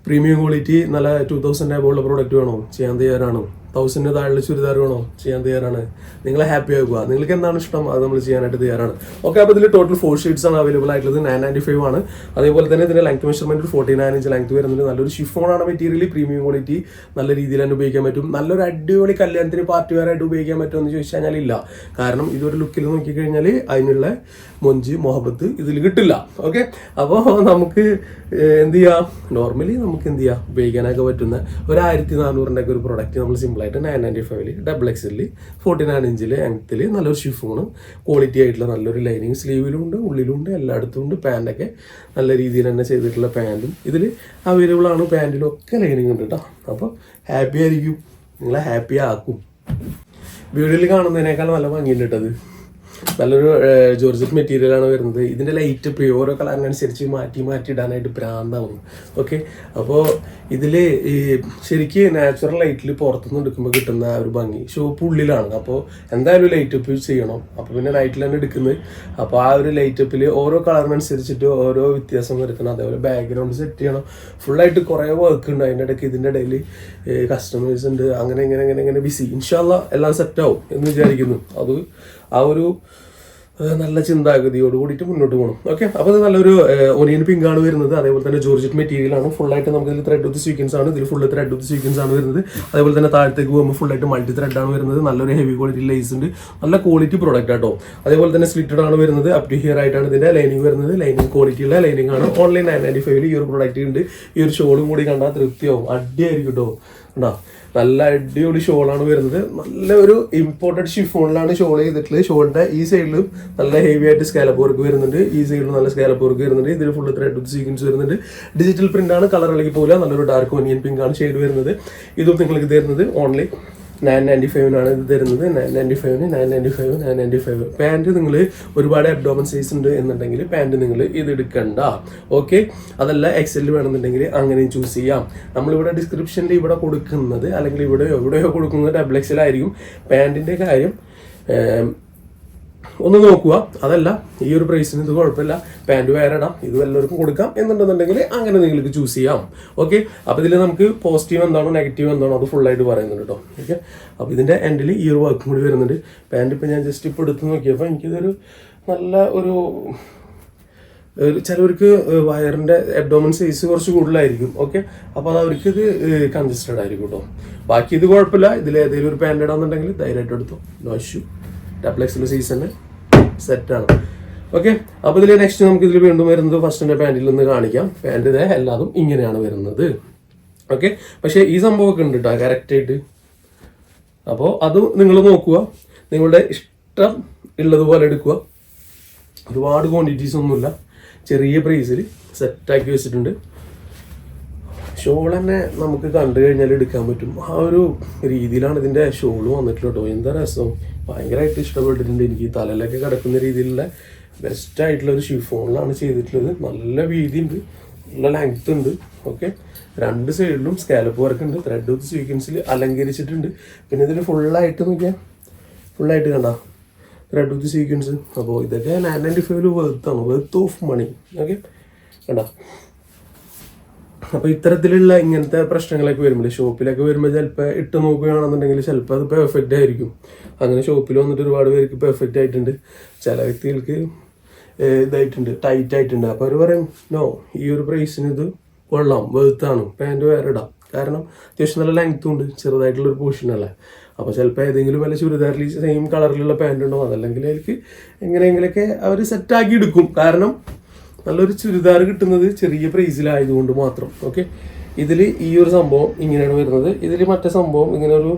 പ്രീമിയം ക്വാളിറ്റി നല്ല ടു തൗസൻഡ് ആബുള്ള പ്രോഡക്റ്റ് വേണോ? ചെയ്യാൻ തയ്യാറാണോ. തൗസൻഡിന് താഴെ ചുരിദാർ വേണോ? ചെയ്യാൻ തയ്യാറാണ്. നിങ്ങൾ ഹാപ്പി ആകുക നിങ്ങൾക്ക് എന്താണ് ഇഷ്ടം? അത് നമ്മൾ ചെയ്യാനായിട്ട് തയ്യാറാണ്. ഓക്കെ അപ്പോൾ ഇതിൽ ടോട്ടൽ ഫോർ ഷീറ്റ്സ് ആണ് അവൈലബിൾ ആയിട്ടുള്ളത്. നയൻ നയന്റി ഫൈവ് ആണ്. അതേപോലെ തന്നെ ഇതിന്റെ ലെങ്ത് മെഷർമെന്റ് ഒരു ഫോർട്ടി നയൻ ഇഞ്ച് ലെങ്ത് വരുന്നത് നല്ലൊരു ഷിഫോൺ ആണ് മെറ്റീരിയൽ പ്രീമിയം ക്വാളിറ്റി നല്ല രീതിയിൽ തന്നെ ഉപയോഗിക്കാൻ പറ്റും. നല്ലൊരു അടിപൊളി കല്യാണത്തിന് പാർട്ടി വെയർ ആയിട്ട് ഉപയോഗിക്കാൻ പറ്റുമോ എന്ന് ചോദിച്ചു കഴിഞ്ഞാൽ ഇല്ല. കാരണം ഇതൊരു ലുക്കിൽ നോക്കിക്കഴിഞ്ഞാൽ അതിനുള്ള മൊഞ്ച് മൊഹബത്ത് ഇതിൽ കിട്ടില്ല. ഓക്കെ അപ്പോൾ നമുക്ക് എന്ത് ചെയ്യാം? നോർമലി നമുക്ക് എന്ത് ചെയ്യാം? ഉപയോഗിക്കാനൊക്കെ പറ്റുന്ന ഒരു ആയിരത്തി നാനൂറിന്റെ ഒക്കെ ഒരു പ്രൊഡക്റ്റ് നമ്മൾ സിമ്പിളായിട്ട് നയൻ നയന്റി ഫൈവിൽ ഡബിൾ എക്സിൽ ഫോർട്ടി നയൻ ഇഞ്ചിൽ എങ്ങത്തിൽ നല്ലൊരു ഷിഫോണ് ക്വാളിറ്റി ആയിട്ടുള്ള നല്ലൊരു ലൈനിങ് സ്ലീവിലും ഉണ്ട് ഉള്ളിലും ഉണ്ട് എല്ലായിടത്തും ഉണ്ട് പാന്റൊക്കെ നല്ല രീതിയിൽ തന്നെ ചെയ്തിട്ടുള്ള പാന്റും ഇതിൽ അവൈലബിൾ ആണ് പാന്റിലൊക്കെ ലൈനിങ് ഉണ്ട് കേട്ടോ അപ്പോൾ ഹാപ്പി ആയിരിക്കും. നിങ്ങളെ ഹാപ്പി ആക്കും. വീഡിയോയിൽ കാണുന്നതിനേക്കാൾ നല്ല ഭംഗിയുണ്ട് കേട്ടത് നല്ലൊരു ജോർജറ്റ് മെറ്റീരിയൽ ആണ് വരുന്നത്. ഇതിന്റെ ലൈറ്റ് ഇപ്പോൾ ഓരോ കളറിനനുസരിച്ച് മാറ്റി മാറ്റി ഇടാനായിട്ട് ഭ്രാന്താവും ഓക്കെ അപ്പോൾ ഇതിൽ ഈ ശരിക്ക് നാച്ചുറൽ ലൈറ്റിൽ പുറത്തുനിന്ന് എടുക്കുമ്പോൾ കിട്ടുന്ന ഒരു ഭംഗി ഷോപ്പ് ഉള്ളിലാണ്. അപ്പോൾ എന്തായാലും ലൈറ്റ് അപ്പ് ചെയ്യണം. അപ്പോൾ പിന്നെ ലൈറ്റിൽ തന്നെ എടുക്കുന്നത്. അപ്പോൾ ആ ഒരു ലൈറ്റ് അപ്പിൽ ഓരോ കളറിനനുസരിച്ചിട്ട് ഓരോ വ്യത്യാസം വരുത്തണം. അതേപോലെ ബാക്ക്ഗ്രൗണ്ട് സെറ്റ് ചെയ്യണം. ഫുള്ളായിട്ട് കുറേ വർക്ക് ഉണ്ട്. അതിന്റെ ഇടയ്ക്ക് ഇതിന്റെ ഇടയിൽ കസ്റ്റമേഴ്സ് ഉണ്ട്. അങ്ങനെ ഇങ്ങനെ ഇങ്ങനെ ഇങ്ങനെ ബിസി ഇൻഷാല്ല എല്ലാം സെറ്റാവും എന്ന് വിചാരിക്കുന്നു. അത് ആ ഒരു നല്ല ചിന്താഗതിയോട് കൂടിയിട്ട് മുന്നോട്ട് പോകണം ഓക്കെ? അപ്പോൾ ഇത് നല്ലൊരു ഒനിയൻ പിങ്കാണ് വരുന്നത്. അതേപോലെ തന്നെ ജോർജിറ്റ് മെറ്റീരിയൽ ആണ്. ഫുള്ളായിട്ട് നമുക്ക് ഇതിൽ ത്രെഡ് വിത്ത് സീക്വൻസ് ആണ്. ഇതിൽ ഫുൾ ത്രെഡ് വിത്ത് സീക്വൻസ് ആണ് വരുന്നത്. അതേപോലെ തന്നെ താഴത്തേക്ക് പോകുമ്പോൾ ഫുള്ളായിട്ട് മൾട്ടി ത്രെഡ് ആണ് വരുന്നത്. നല്ലൊരു ഹെവി ക്വാളിറ്റി ലൈസ് ഉണ്ട്. നല്ല ക്വാളിറ്റി പ്രോഡക്റ്റ് ആട്ടോ. അതേപോലെ തന്നെ സ്ലിറ്റഡ് ആണ് വരുന്നത്. അപ് ടു ഹിയർ ആയിട്ടാണ് ഇതിന്റെ ലൈനിങ് വരുന്നത്. ലൈനിങ് ക്വാളിറ്റിയുള്ള ലൈനിങ് ആണ്. ഓൺലൈൻ നയൻ നയന്റി ഫൈവിൽ ഈ ഒരു പ്രോഡക്റ്റ് ഉണ്ട്. ഈ ഒരു ഷോളും കൂടി കണ്ടാൽ തൃപ്തിയാവും. അടിയായിരിക്കും കേട്ടോ കണ്ടോ? നല്ല അടിപൊളി ഷോളാണ് വരുന്നത്. നല്ല ഒരു ഇമ്പോർട്ടഡ് ഷിഫോണിലാണ് ഷോൾ ചെയ്തിട്ടുള്ളത്. ഷോളിന്റെ ഈ സൈഡിലും നല്ല ഹെവി ആയിട്ട് സ്കാലപ്പ് വർക്ക് വരുന്നുണ്ട്. ഈ സൈഡിലും നല്ല സ്കാലപ്പ് വർക്ക് വരുന്നുണ്ട്. ഇതിൽ ഫുള്ള് ത്രെഡ് സീക്വൻസ് വരുന്നുണ്ട്. ഡിജിറ്റൽ പ്രിന്റ് ആണ്. കളർ ഇളകി പോകില്ല നല്ലൊരു ഡാർക്ക് ഒനിയൻ പിങ്ക് ആണ് ഷെയ്ഡ് വരുന്നത്. ഇതും നിങ്ങൾക്ക് തരുന്നത് ഓൺലൈൻ നയൻ നയന്റി ഫൈവിനാണ് ഇത് തരുന്നത്. Nine ninety ഫൈവിന് nine ninety five nine ninety five. Pant നിങ്ങൾ ഒരുപാട് അബ്ഡോമൻ സൈസ് ഉണ്ട് എന്നുണ്ടെങ്കിൽ പാന്റ് നിങ്ങൾ ഇത് എടുക്കണ്ട. ഓക്കെ അതല്ല എക്സൽ വേണമെന്നുണ്ടെങ്കിൽ അങ്ങനെയും ചൂസ് ചെയ്യാം. നമ്മളിവിടെ ഡിസ്ക്രിപ്ഷനിൽ ഇവിടെ കൊടുക്കുന്നത് അല്ലെങ്കിൽ ഇവിടെ എവിടെയോ കൊടുക്കുന്നത് ഡബിൾ എക്സൽ ആയിരിക്കും. പാന്റിന്റെ കാര്യം ഒന്ന് നോക്കുക. അതല്ല ഈ ഒരു പ്രൈസിന് ഇത് കുഴപ്പമില്ല. പാന്റ് വേറെ ഇടാം. ഇത് എല്ലാവർക്കും കൊടുക്കാം എന്നുണ്ടെന്നുണ്ടെങ്കിൽ അങ്ങനെ നിങ്ങൾക്ക് ചൂസ് ചെയ്യാം. ഓക്കെ അപ്പോൾ ഇതിൽ നമുക്ക് പോസിറ്റീവ് എന്താണോ നെഗറ്റീവ് എന്താണോ അത് ഫുള്ളായിട്ട് പറയുന്നുണ്ട് കേട്ടോ ഓക്കെ അപ്പോൾ ഇതിന്റെ എൻഡിൽ ഈ ഒരു വർക്കും കൂടി വരുന്നുണ്ട്. പാന്റ് ഇപ്പോൾ ഞാൻ ജസ്റ്റ് ഇപ്പോൾ എടുത്ത് നോക്കിയപ്പോൾ എനിക്കിതൊരു നല്ല ഒരു ചിലവർക്ക് വയറിന്റെ അബ്ഡോമൻ സൈസ് കുറച്ച് കൂടുതലായിരിക്കും. ഓക്കെ അപ്പോൾ അത് അവർക്ക് ഇത് കൺജസ്റ്റഡ് ആയിരിക്കും കേട്ടോ ബാക്കി ഇത് കുഴപ്പമില്ല. ഇതിൽ ഏതെങ്കിലും ഒരു പാന്റ് ഇടാന്നുണ്ടെങ്കിൽ ധൈര്യമായിട്ട് എടുത്തോ. നോ ഇഷ്യൂ ഡബിൾ എക്സിന്റെ സീസണ് സെറ്റാണ് ഓക്കെ അപ്പോൾ ഇതിൽ നെക്സ്റ്റ് നമുക്ക് ഇതിൽ വീണ്ടും വരുന്നത് ഫസ്റ്റിന്റെ പാന്റിൽ നിന്ന് കാണിക്കാം. പാന്റ് ഇതേ എല്ലാതും ഇങ്ങനെയാണ് വരുന്നത്. ഓക്കെ പക്ഷേ ഈ സംഭവമൊക്കെ ഉണ്ട് കേട്ടോ കറക്റ്റായിട്ട് അപ്പോൾ അത് നിങ്ങൾ നോക്കുക. നിങ്ങളുടെ ഇഷ്ടം ഉള്ളതുപോലെ എടുക്കുക. ഒരുപാട് ക്വാണ്ടിറ്റീസ് ഒന്നുമില്ല. ചെറിയ പ്രൈസിൽ സെറ്റാക്കി വെച്ചിട്ടുണ്ട്. ഷോൾ തന്നെ നമുക്ക് കണ്ടു കഴിഞ്ഞാൽ എടുക്കാൻ പറ്റും. ആ ഒരു രീതിയിലാണ് ഇതിന്റെ ഷോൾ വന്നിട്ടുള്ളത് കേട്ടോ എന്താ രസം? ഭയങ്കരമായിട്ട് ഇഷ്ടപ്പെട്ടിട്ടുണ്ട്. എനിക്ക് തലയിലൊക്കെ കിടക്കുന്ന രീതിയിലുള്ള ബെസ്റ്റ് ആയിട്ടുള്ള ഒരു ഷിഫോണിലാണ് ചെയ്തിട്ടുള്ളത്. നല്ല വീതിയുണ്ട് നല്ല ലെങ്ത് ഉണ്ട്. ഓക്കെ രണ്ട് സൈഡിലും സ്കാലപ്പ് വർക്ക് ഉണ്ട്. ത്രെഡ് വിത്ത് സീക്വൻസിൽ അലങ്കരിച്ചിട്ടുണ്ട്. പിന്നെ ഇതിൽ ഫുള്ളായിട്ട് നോക്കിയാൽ ഫുള്ളായിട്ട് കണ്ട? ത്രെഡ് വിത്ത് സീക്വൻസ് അപ്പോൾ ഇതൊക്കെ നയൻ നയന്റി ഫൈവിൽ വെർത്താണ് വെർത്ത് ഓഫ് മണി ഓക്കെ കണ്ട? അപ്പോൾ ഇത്തരത്തിലുള്ള ഇങ്ങനത്തെ പ്രശ്നങ്ങളൊക്കെ വരുമ്പോൾ ഷോപ്പിലൊക്കെ വരുമ്പോൾ ചിലപ്പോൾ ഇട്ട് നോക്കുകയാണെന്നുണ്ടെങ്കിൽ ചിലപ്പോൾ അത് പെർഫെക്റ്റ് ആയിരിക്കും. അങ്ങനെ ഷോപ്പിൽ വന്നിട്ട് ഒരുപാട് പേർക്ക് പെർഫെക്റ്റ് ആയിട്ടുണ്ട്. ചില വ്യക്തികൾക്ക് ഇതായിട്ടുണ്ട് ടൈറ്റ് ആയിട്ടുണ്ട്. അപ്പോൾ അവർ പറയും നോ ഈ ഒരു പ്രൈസിന് ഇത് കൊള്ളാം വെറുത്താണ് പാന്റ് വേറെ ഇടാം. കാരണം അത്യാവശ്യം നല്ല ലെങ്ത്തും ഉണ്ട് ചെറുതായിട്ടുള്ള ഒരു പോർഷൻ അല്ലേ? അപ്പോൾ ചിലപ്പോൾ ഏതെങ്കിലും വല്ല ചുരിദാറിൽ സെയിം കളറിലുള്ള പാന്റ് ഉണ്ടോ? അതല്ലെങ്കിൽ അതിലേക്ക് എങ്ങനെയെങ്കിലൊക്കെ അവർ സെറ്റാക്കി എടുക്കും. കാരണം നല്ലൊരു ചുരിദാർ കിട്ടുന്നത് ചെറിയ പ്രൈസിലായതുകൊണ്ട് മാത്രം. ഓക്കെ ഇതിൽ ഈ ഒരു സംഭവം ഇങ്ങനെയാണ് വരുന്നത്. ഇതിൽ മറ്റേ സംഭവം ഇങ്ങനെ ഒരു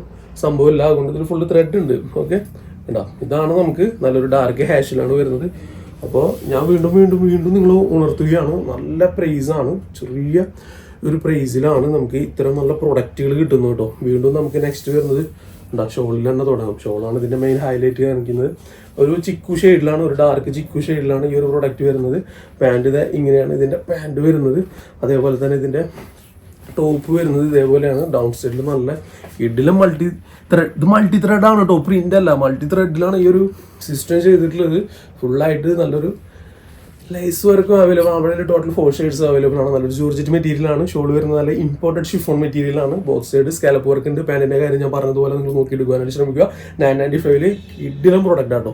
സംഭവം ഇല്ല അതുകൊണ്ട് ഇതിൽ ഫുള്ള് ത്രെഡ് ഉണ്ട്. ഓക്കെ കണ്ടോ? ഇതാണ് നമുക്ക് നല്ലൊരു ഡാർക്ക് ഹാഷിലാണ് വരുന്നത്. അപ്പോൾ ഞാൻ വീണ്ടും വീണ്ടും വീണ്ടും നിങ്ങൾ ഉണർത്തുകയാണ്. നല്ല പ്രൈസാണ് ചെറിയ ഒരു പ്രൈസിലാണ് നമുക്ക് ഇത്തരം നല്ല പ്രൊഡക്റ്റുകൾ കിട്ടുന്നത് കേട്ടോ. വീണ്ടും നമുക്ക് നെക്സ്റ്റ് വരുന്നത്. ഉണ്ടാ ഷോളിൽ തന്നെ തുടങ്ങാം ഷോളാണ് ഇതിന്റെ മെയിൻ ഹൈലൈറ്റ് കാണിക്കുന്നത്. ഒരു ചിക്കു ഷെയ്ഡിലാണ് ഒരു ഡാർക്ക് ചിക്കു ഷെയ്ഡിലാണ് ഈ ഒരു പ്രൊഡക്റ്റ് വരുന്നത്. പാന്റ് ഇങ്ങനെയാണ് ഇതിന്റെ പാന്റ് വരുന്നത്. അതേപോലെ തന്നെ ഇതിന്റെ ടോപ്പ് വരുന്നത് ഇതേപോലെയാണ്. ഡൗൺ സൈഡിൽ നല്ല ഇഡിലും മൾട്ടി ത്രെഡ് മൾട്ടി ത്രെഡാണ് ടോപ്പ് പ്രിന്റ് അല്ല മൾട്ടി ത്രെഡിലാണ് ഈ ഒരു സിസ്റ്റം ചെയ്തിട്ടുള്ളത്. ഫുള്ളായിട്ട് നല്ലൊരു ലൈസ് വർക്കും അവൈലബിൾ അവിടെ ടോട്ടൽ ഫോർ ഷെയ്ഡ്സ് അവൈലബിൾ ആണ്. നല്ലൊരു ജോർജറ്റ് മെറ്റീരിയൽ ആണ്. ഷോൾ വരുന്നത് നല്ല ഇമ്പോർട്ടഡ് ഷിഫോൺ മെറ്റീരിയലാണ് ബോക്സ് സൈഡ് സ്കാലപ്പ് വർക്ക് ഉണ്ട്. പാന്റിന്റെ കാര്യം ഞാൻ പറഞ്ഞതുപോലെ നിങ്ങൾ നോക്കി എടുക്കാനായിട്ട് ശ്രമിക്കുക നയൻ നയന്റി ഫൈവിൽ ഇഡിലും പ്രോഡക്റ്റ് ആട്ടോ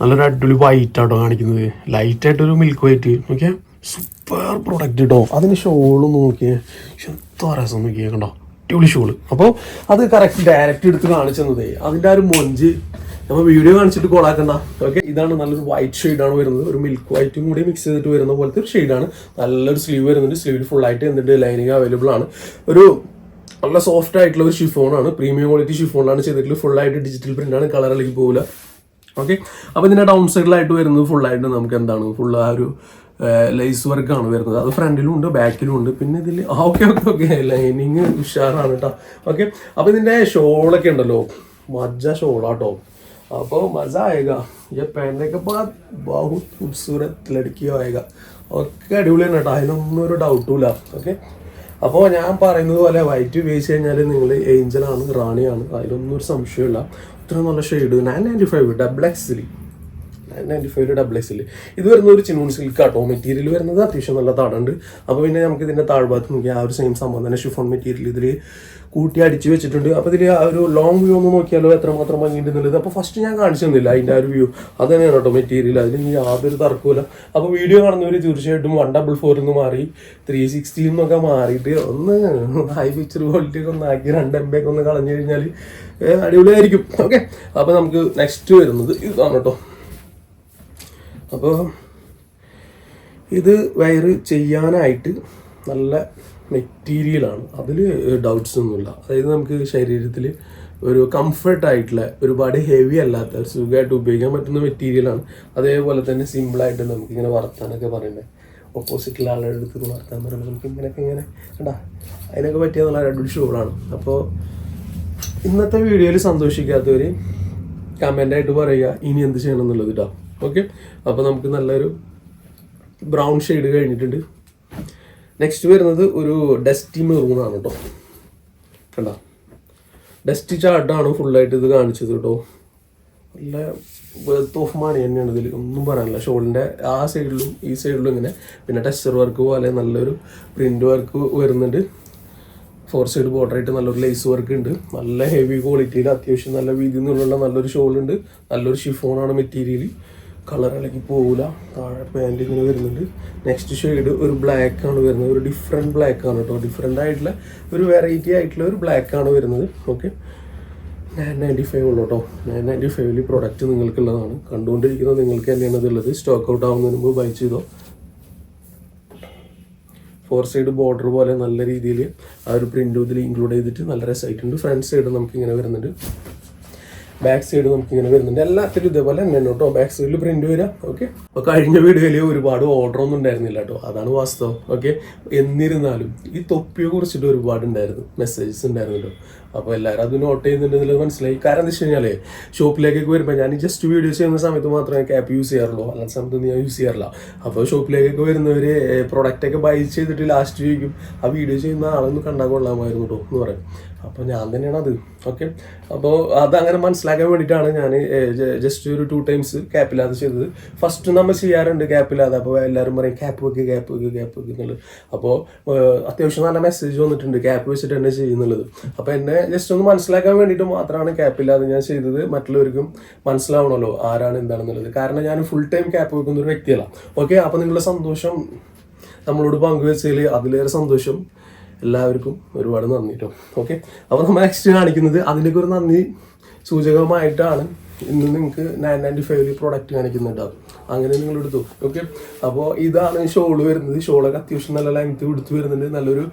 നല്ലൊരു അടിപൊളി വൈറ്റ് ആട്ടോ കാണിക്കുന്നത്. ലൈറ്റ് ആയിട്ടൊരു മിൽക്ക് വൈറ്റ് നോക്കിയാൽ സൂപ്പർ പ്രൊഡക്റ്റ് കേട്ടോ അതിന് ഷോൾ നോക്കിയേ. എന്തോ രസം നോക്കിയാൽ കണ്ടോ? അടിപൊളി ഷോൾ അപ്പോൾ അത് കറക്റ്റ് ഡയറക്റ്റ് എടുത്ത് കാണിച്ചതേ അതിന്റെ ആ ഒരു മൊഞ്ച്. നമ്മൾ വീഡിയോ കാണിച്ചിട്ട് കോളാക്കണ്ട ഓക്കെ ഇതാണ് നല്ലൊരു വൈറ്റ് ഷെയ്ഡാണ് വരുന്നത്. ഒരു മിൽക്ക് വൈറ്റും കൂടി മിക്സ് ചെയ്തിട്ട് വരുന്ന പോലത്തെ ഒരു ഷെയ്ഡാണ് നല്ലൊരു സ്ലീവ് വരുന്നുണ്ട്. സ്ലീവിൽ ഫുൾ ആയിട്ട് എന്നിട്ട് ലൈനിങ് അവൈലബിൾ ആണ്. ഒരു നല്ല സോഫ്റ്റ് ആയിട്ടുള്ള ഒരു ഷിഫോണാണ് പ്രീമിയം ക്വാളിറ്റി ഷിഫോണാണ് ചെയ്തിട്ടുള്ളത് ഫുൾ ആയിട്ട് ഡിജിറ്റൽ പ്രിന്റ് ആണ്. കളറിലേക്ക് പോകില്ല ഓക്കെ അപ്പോൾ ഇതിന്റെ ഡൗൺ സൈഡിലായിട്ട് വരുന്നത് ഫുള്ളായിട്ട് നമുക്ക് എന്താണ്? ഫുൾ ആ ഒരു ലൈസ് വർക്കാണ് വരുന്നത്. അത് ഫ്രണ്ടിലും ഉണ്ട് ബാക്കിലും ഉണ്ട്. പിന്നെ ഇതിൽ ഓക്കെ ഓക്കെ ഓക്കെ ലൈനിങ് ഉഷാറാണ് കേട്ടോ ഓക്കെ അപ്പോൾ ഇതിന്റെ ഷോളൊക്കെ ഉണ്ടല്ലോ. മജ്ജ ഷോളാട്ടോ അപ്പോൾ മജ ആയേഗ. ഈ പാന്റൊക്കെ ബാത് ബഹുത് ഖൂബ്സൂരത് ലടുക്കിയോ ആയേഗ. ഒക്കെ അടിപൊളിയാണ് കേട്ടോ അതിനൊന്നും ഒരു ഡൗട്ടുമില്ല ഓക്കെ അപ്പോൾ ഞാൻ പറയുന്നത് പോലെ വൈറ്റ് ഉപയോഗിച്ച് കഴിഞ്ഞാൽ നിങ്ങൾ ഏഞ്ചലാണ് റാണിയാണ്. അതിലൊന്നും ഒരു സംശയമില്ല ഇത്ര നല്ല shade nine ninety five double എക്സിൽ നയൻ നയന്റി ഫൈവ് ഡബിൾ എക്സിൽ ഇത് വരുന്ന ഒരു ചിനൂൺ സിൽക്ക് ആട്ടോ. മെറ്റീരിയൽ വരുന്നത് അത്യാവശ്യം നല്ല താടുണ്ട് അപ്പോൾ പിന്നെ നമുക്ക് ഇതിന്റെ താഴ്ഭാഗത്ത് നോക്കി ആ ഒരു സെയിം സംഭവം തന്നെ ഷിഫോൺ മെറ്റീരിയൽ ഇതിൽ കൂട്ടി അടിച്ച് വെച്ചിട്ടുണ്ട്. അപ്പോൾ ഇതിൽ ആ ഒരു ലോങ് വ്യൂ ഒന്ന് നോക്കിയാലോ എത്രമാത്രം ഭംഗിയുണ്ടെന്നുള്ളത് അപ്പോൾ ഫസ്റ്റ് ഞാൻ കാണിച്ചു തന്നില്ല അതിന്റെ ആ ഒരു വ്യൂ അത് തന്നെയാണ് കേട്ടോ മെറ്റീരിയൽ അതിൽ യാതൊരു തർക്കമില്ല അപ്പോൾ വീഡിയോ കാണുന്നവർ തീർച്ചയായിട്ടും വൺ ഡബിൾ ഫോറിൽ നിന്ന് മാറി ത്രീ സിക്സ്റ്റിയിൽ നിന്നൊക്കെ മാറിയിട്ട് ഒന്ന് ഹൈ പിക്ചർ ക്വാളിറ്റി ഒക്കെ ഒന്ന് ആക്കി രണ്ട് എം ബി ഒക്കെ ഒന്ന് കളഞ്ഞു കഴിഞ്ഞാൽ അടിപൊളിയായിരിക്കും. ഓക്കെ അപ്പോൾ നമുക്ക് നെക്സ്റ്റ് വരുന്നത് ഇതാണ് കേട്ടോ. അപ്പോൾ ഇത് വയറ് ചെയ്യാനായിട്ട് നല്ല മെറ്റീരിയലാണ് അതിൽ ഡൗട്ട്സ് ഒന്നുമില്ല. അതായത് നമുക്ക് ശരീരത്തിൽ ഒരു കംഫർട്ട് ആയിട്ടുള്ള ഒരുപാട് ഹെവി അല്ലാത്ത സുഖമായിട്ട് ഉപയോഗിക്കാൻ പറ്റുന്ന മെറ്റീരിയലാണ് അതേപോലെ തന്നെ സിമ്പിളായിട്ട് നമുക്ക് ഇങ്ങനെ വർത്താനൊക്കെ പറയുന്നത് ഓപ്പോസിറ്റുള്ള ആളുടെ അടുത്ത് വർത്താൻ പറയുമ്പോൾ നമുക്ക് ഇങ്ങനെയൊക്കെ ഇങ്ങനെ കണ്ടാ? അതിനൊക്കെ പറ്റിയ നല്ല അടിപൊളി ഷോളാണ് അപ്പോൾ ഇന്നത്തെ വീഡിയോയിൽ സന്തോഷിക്കാത്തവർ കമന്റായിട്ട് പറയുക ഇനി എന്ത് ചെയ്യണം എന്നുള്ളത് കേട്ടോ ഓക്കെ അപ്പോൾ നമുക്ക് നല്ലൊരു ബ്രൗൺ ഷെയ്ഡ് കഴിഞ്ഞിട്ടുണ്ട്. നെക്സ്റ്റ് വരുന്നത് ഒരു ഡസ്റ്റി മെറൂൺ ആണ് കേട്ടോ കണ്ട? ഡസ്റ്റി ചാർട്ടാണ് ഫുള്ളായിട്ട് ഇത് കാണിച്ചത് കേട്ടോ നല്ല ബർത്ത് ഓഫ് മണി തന്നെയാണ് ഇതിൽ ഒന്നും പറയാനില്ല. ഷോളിന്റെ ആ സൈഡിലും ഈ സൈഡിലും ഇങ്ങനെ. പിന്നെ ടെക്സ്ചർ വർക്ക് പോലെ നല്ലൊരു പ്രിന്റ് വർക്ക് വരുന്നുണ്ട്. ഫോർ സൈഡ് ബോർഡറായിട്ട് നല്ലൊരു ലേസ് വർക്ക് ഉണ്ട്. നല്ല ഹെവി ക്വാളിറ്റിയിൽ അത്യാവശ്യം നല്ല വീതി നിന്നുള്ള നല്ലൊരു ഷോൾ ഉണ്ട്. നല്ലൊരു ഷിഫോണാണ് മെറ്റീരിയൽ കളർ ഇളകി പോകില്ല താഴെ പാന്റ് ഇങ്ങനെ വരുന്നുണ്ട്. നെക്സ്റ്റ് ഷെയ്ഡ് ഒരു ബ്ലാക്ക് ആണ് വരുന്നത്. ഒരു ഡിഫറെന്റ് ബ്ലാക്ക് ആണ് കേട്ടോ ഡിഫറെന്റ് ആയിട്ടുള്ള ഒരു വെറൈറ്റി ആയിട്ടുള്ള ഒരു ബ്ലാക്ക് ആണ് വരുന്നത്. ഓക്കെ നയൻ നയന്റി ഫൈവ് ഉള്ളൂ കേട്ടോ നയൻ നയന്റി ഫൈവിൽ പ്രൊഡക്റ്റ് നിങ്ങൾക്കുള്ളതാണ്. കണ്ടുകൊണ്ടിരിക്കുന്നത് നിങ്ങൾക്ക് തന്നെയാണ് ഇതുള്ളത്. സ്റ്റോക്ക് ഔട്ട് ആവുന്നതിന് മുമ്പ് ബൈ ചെയ്തോ? ഫോർ സൈഡ് ബോർഡർ പോലെ നല്ല രീതിയിൽ ആ ഒരു പ്രിന്റ് ഇതിൽ ഇൻക്ലൂഡ് ചെയ്തിട്ട് നല്ല രസമായിട്ടുണ്ട്. ഫ്രണ്ട് സൈഡ് നമുക്ക് ഇങ്ങനെ വരുന്നുണ്ട്. ബാക്ക് സൈഡ് നമുക്ക് ഇങ്ങനെ വരുന്നുണ്ട്. എല്ലാത്തിലും ഇതേപോലെ തന്നെ കേട്ടോ. ബാക്ക് സൈഡിൽ പ്രിന്റ് വരിക. ഓക്കെ അപ്പോൾ കഴിഞ്ഞ വീഡിയോയിൽ ഒരുപാട് ഓർഡർ ഒന്നും ഉണ്ടായിരുന്നില്ല കേട്ടോ. അതാണ് വാസ്തവം. ഓക്കെ എന്നിരുന്നാലും ഈ തൊപ്പിയെ കുറിച്ചിട്ട് ഒരുപാട് ഉണ്ടായിരുന്നു. മെസ്സേജസ് ഉണ്ടായിരുന്നല്ലോ അപ്പോൾ എല്ലാവരും അത് നോട്ട് ചെയ്യുന്നുണ്ടെന്നുള്ളത് മനസ്സിലായി. കാരണം എന്താ വെച്ച് കഴിഞ്ഞാൽ ഷോപ്പിലേക്കൊക്കെ വരുമ്പോൾ ഞാൻ ജസ്റ്റ് വീഡിയോ ചെയ്യുന്ന സമയത്ത് മാത്രമേ ക്യാപ് യൂസ് ചെയ്യാറുള്ളൂ. അല്ലാത്ത സമയത്തൊന്നും ഞാൻ യൂസ് ചെയ്യാറില്ല. അപ്പോൾ ഷോപ്പിലേക്കൊക്കെ വരുന്നവർ പ്രൊഡക്റ്റൊക്കെ ബൈ ചെയ്തിട്ട് ലാസ്റ്റ് ചോദിക്കും ആ വീഡിയോ ചെയ്യുന്ന ആളൊന്നും കണ്ടാൽ കൊള്ളാമായിരുന്നു കേട്ടോ എന്ന് പറയും. അപ്പോൾ ഞാൻ തന്നെയാണ് അത്. ഓക്കെ അപ്പോൾ അതങ്ങനെ മനസ്സിലാക്കാൻ വേണ്ടിയിട്ടാണ് ഞാൻ ജസ്റ്റ് ഒരു ടു ടൈംസ് ക്യാപ്പില്ലാതെ ചെയ്തത്. ഫസ്റ്റ് നമ്മൾ ചെയ്യാറുണ്ട് ക്യാപ്പില്ലാതെ അപ്പോൾ എല്ലാവരും പറയും ക്യാപ്പ് വെക്ക് ക്യാപ്പ് വെക്ക് ക്യാപ്പ് വെക്ക് എന്നുള്ളത്. അപ്പോൾ അത്യാവശ്യം നല്ല മെസ്സേജ് വന്നിട്ടുണ്ട് ക്യാപ്പ് വെച്ചിട്ട് തന്നെ ചെയ്യുന്നുള്ളത് അപ്പോൾ എന്നെ ജസ്റ്റ് ഒന്ന് മനസ്സിലാക്കാൻ വേണ്ടിയിട്ട് മാത്രമാണ് ക്യാപ്പില്ലാതെ ഞാൻ ചെയ്തത്. മറ്റുള്ളവർക്കും മനസ്സിലാവണമല്ലോ ആരാണ് എന്താണെന്നുള്ളത്. കാരണം ഞാൻ ഫുൾ ടൈം ക്യാപ്പ് വെക്കുന്ന ഒരു വ്യക്തിയല്ല. ഓക്കെ അപ്പോൾ നിങ്ങളുടെ സന്തോഷം നമ്മളോട് പങ്കുവെച്ചതിൽ അതിലേറെ സന്തോഷം എല്ലാവർക്കും ഒരുപാട് നന്ദി കേട്ടോ ഓക്കെ? അപ്പോൾ നമ്മൾ നെക്സ്റ്റ് കാണിക്കുന്നത് അതിലേക്ക് ഒരു നന്ദി സൂചകമായിട്ടാണ് ഇന്ന് നിങ്ങൾക്ക് നയൻ നയന്റി ഫൈവ് പ്രോഡക്റ്റ് കാണിക്കുന്നുണ്ടാവും അങ്ങനെ നിങ്ങൾ എടുത്തു. ഓക്കെ? അപ്പോൾ ഇതാണ് ഷോൾ വരുന്നത്. ഷോളൊക്കെ അത്യാവശ്യം നല്ല ലെങ്ത് എടുത്തു വരുന്നുണ്ട്. നല്ലൊരു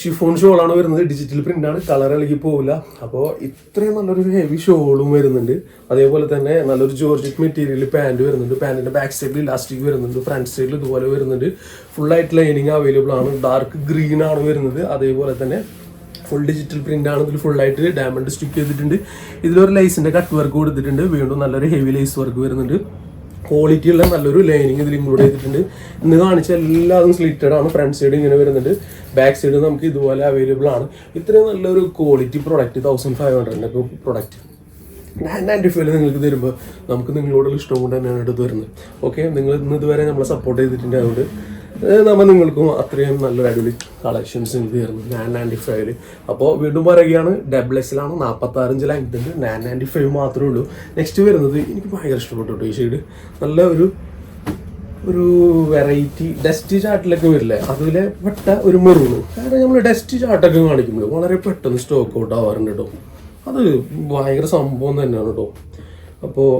ഷിഫോൺ ഷോളാണ് വരുന്നത്. ഡിജിറ്റൽ പ്രിന്റ് ആണ്. കളർ ഇളകി പോവില്ല. അപ്പോൾ ഇത്രയും നല്ലൊരു ഹെവി ഷോളും വരുന്നുണ്ട്. അതേപോലെ തന്നെ നല്ലൊരു ജോർജിക് മെറ്റീരിയൽ പാന്റ് വരുന്നുണ്ട്. പാന്റിന്റെ ബാക്ക് സൈഡിൽ ഇലാസ്റ്റിക് വരുന്നുണ്ട്. ഫ്രണ്ട് സൈഡിൽ ഇതുപോലെ വരുന്നുണ്ട്. ഫുൾ ആയിട്ട് ലൈനിങ് അവൈലബിൾ ആണ്. ഡാർക്ക് ഗ്രീൻ ആണ് വരുന്നത്. അതേപോലെ തന്നെ ഫുൾ ഡിജിറ്റൽ പ്രിന്റ് ആണ്. ഇതിൽ ഫുൾ ആയിട്ട് ഡയമണ്ട് സ്റ്റിക്ക് ചെയ്തിട്ടുണ്ട്. ഇതിലൊരു ലൈസിന്റെ കട്ട് വർക്ക് കൊടുത്തിട്ടുണ്ട്. വീണ്ടും നല്ലൊരു ഹെവി ലൈസ് വർക്ക് വരുന്നുണ്ട്. ക്വാളിറ്റി ഉള്ള നല്ലൊരു ലൈനിങ് ഇതിൽ ഇൻക്ലൂഡ് ചെയ്തിട്ടുണ്ട്. ഇന്ന് കാണിച്ച എല്ലാതും സ്ലിറ്റഡ് ആണ്. ഫ്രണ്ട് സൈഡ് ഇങ്ങനെ വരുന്നുണ്ട്. ബാക്ക് സൈഡ് നമുക്ക് ഇതുപോലെ അവൈലബിൾ ആണ്. ഇത്രയും നല്ലൊരു ക്വാളിറ്റി പ്രൊഡക്റ്റ് തൗസൻഡ് ഫൈവ് ഹൺഡ്രഡിന്റെ പ്രൊഡക്റ്റ് നയൻ നയന്റി ഫൈവിൽ നിങ്ങൾക്ക് തരുമ്പോൾ നമുക്ക് നിങ്ങളോടുള്ള ഇഷ്ടം കൊണ്ട് തന്നെയാണ് എടുത്ത് വരുന്നത് ഓക്കെ നിങ്ങൾ ഇന്ന് ഇതുവരെ നമ്മളെ സപ്പോർട്ട് ചെയ്തിട്ടുണ്ട് അതുകൊണ്ട് നമ്മൾ നിങ്ങൾക്കും അത്രയും നല്ലൊരു അടിപൊളി കളക്ഷൻസ് എനിക്ക് തരുന്നു. നയൻ നയന്റി ഫൈവിൽ അപ്പോൾ വീണ്ടും പറയുകയാണ് ഡബിൾ എക്സിലാണ് നാൽപ്പത്തി ആറഞ്ച് ലെങ്ത് ഉണ്ട്. നയൻ നയന്റി ഫൈവ് മാത്രമേ ഉള്ളൂ. നെക്സ്റ്റ് വരുന്നത് എനിക്ക് ഭയങ്കര ഇഷ്ടപ്പെട്ടു ഈ ഷെയ്ഡ് നല്ല ഒരു ഒരു വെറൈറ്റി ഡസ്റ്റ് ചാർട്ടിലൊക്കെ വരില്ലേ? അതിലെ പെട്ട ഒരു മെറൂണ് കാരണം നമ്മൾ ഡസ്റ്റ് ചാട്ടൊക്കെ കാണിക്കുമ്പോൾ വളരെ പെട്ടെന്ന് സ്റ്റോക്ക് ഔട്ട് ആവാറുണ്ട് കേട്ടോ. അത് ഭയങ്കര സംഭവം തന്നെയാണ് കേട്ടോ. അപ്പോൾ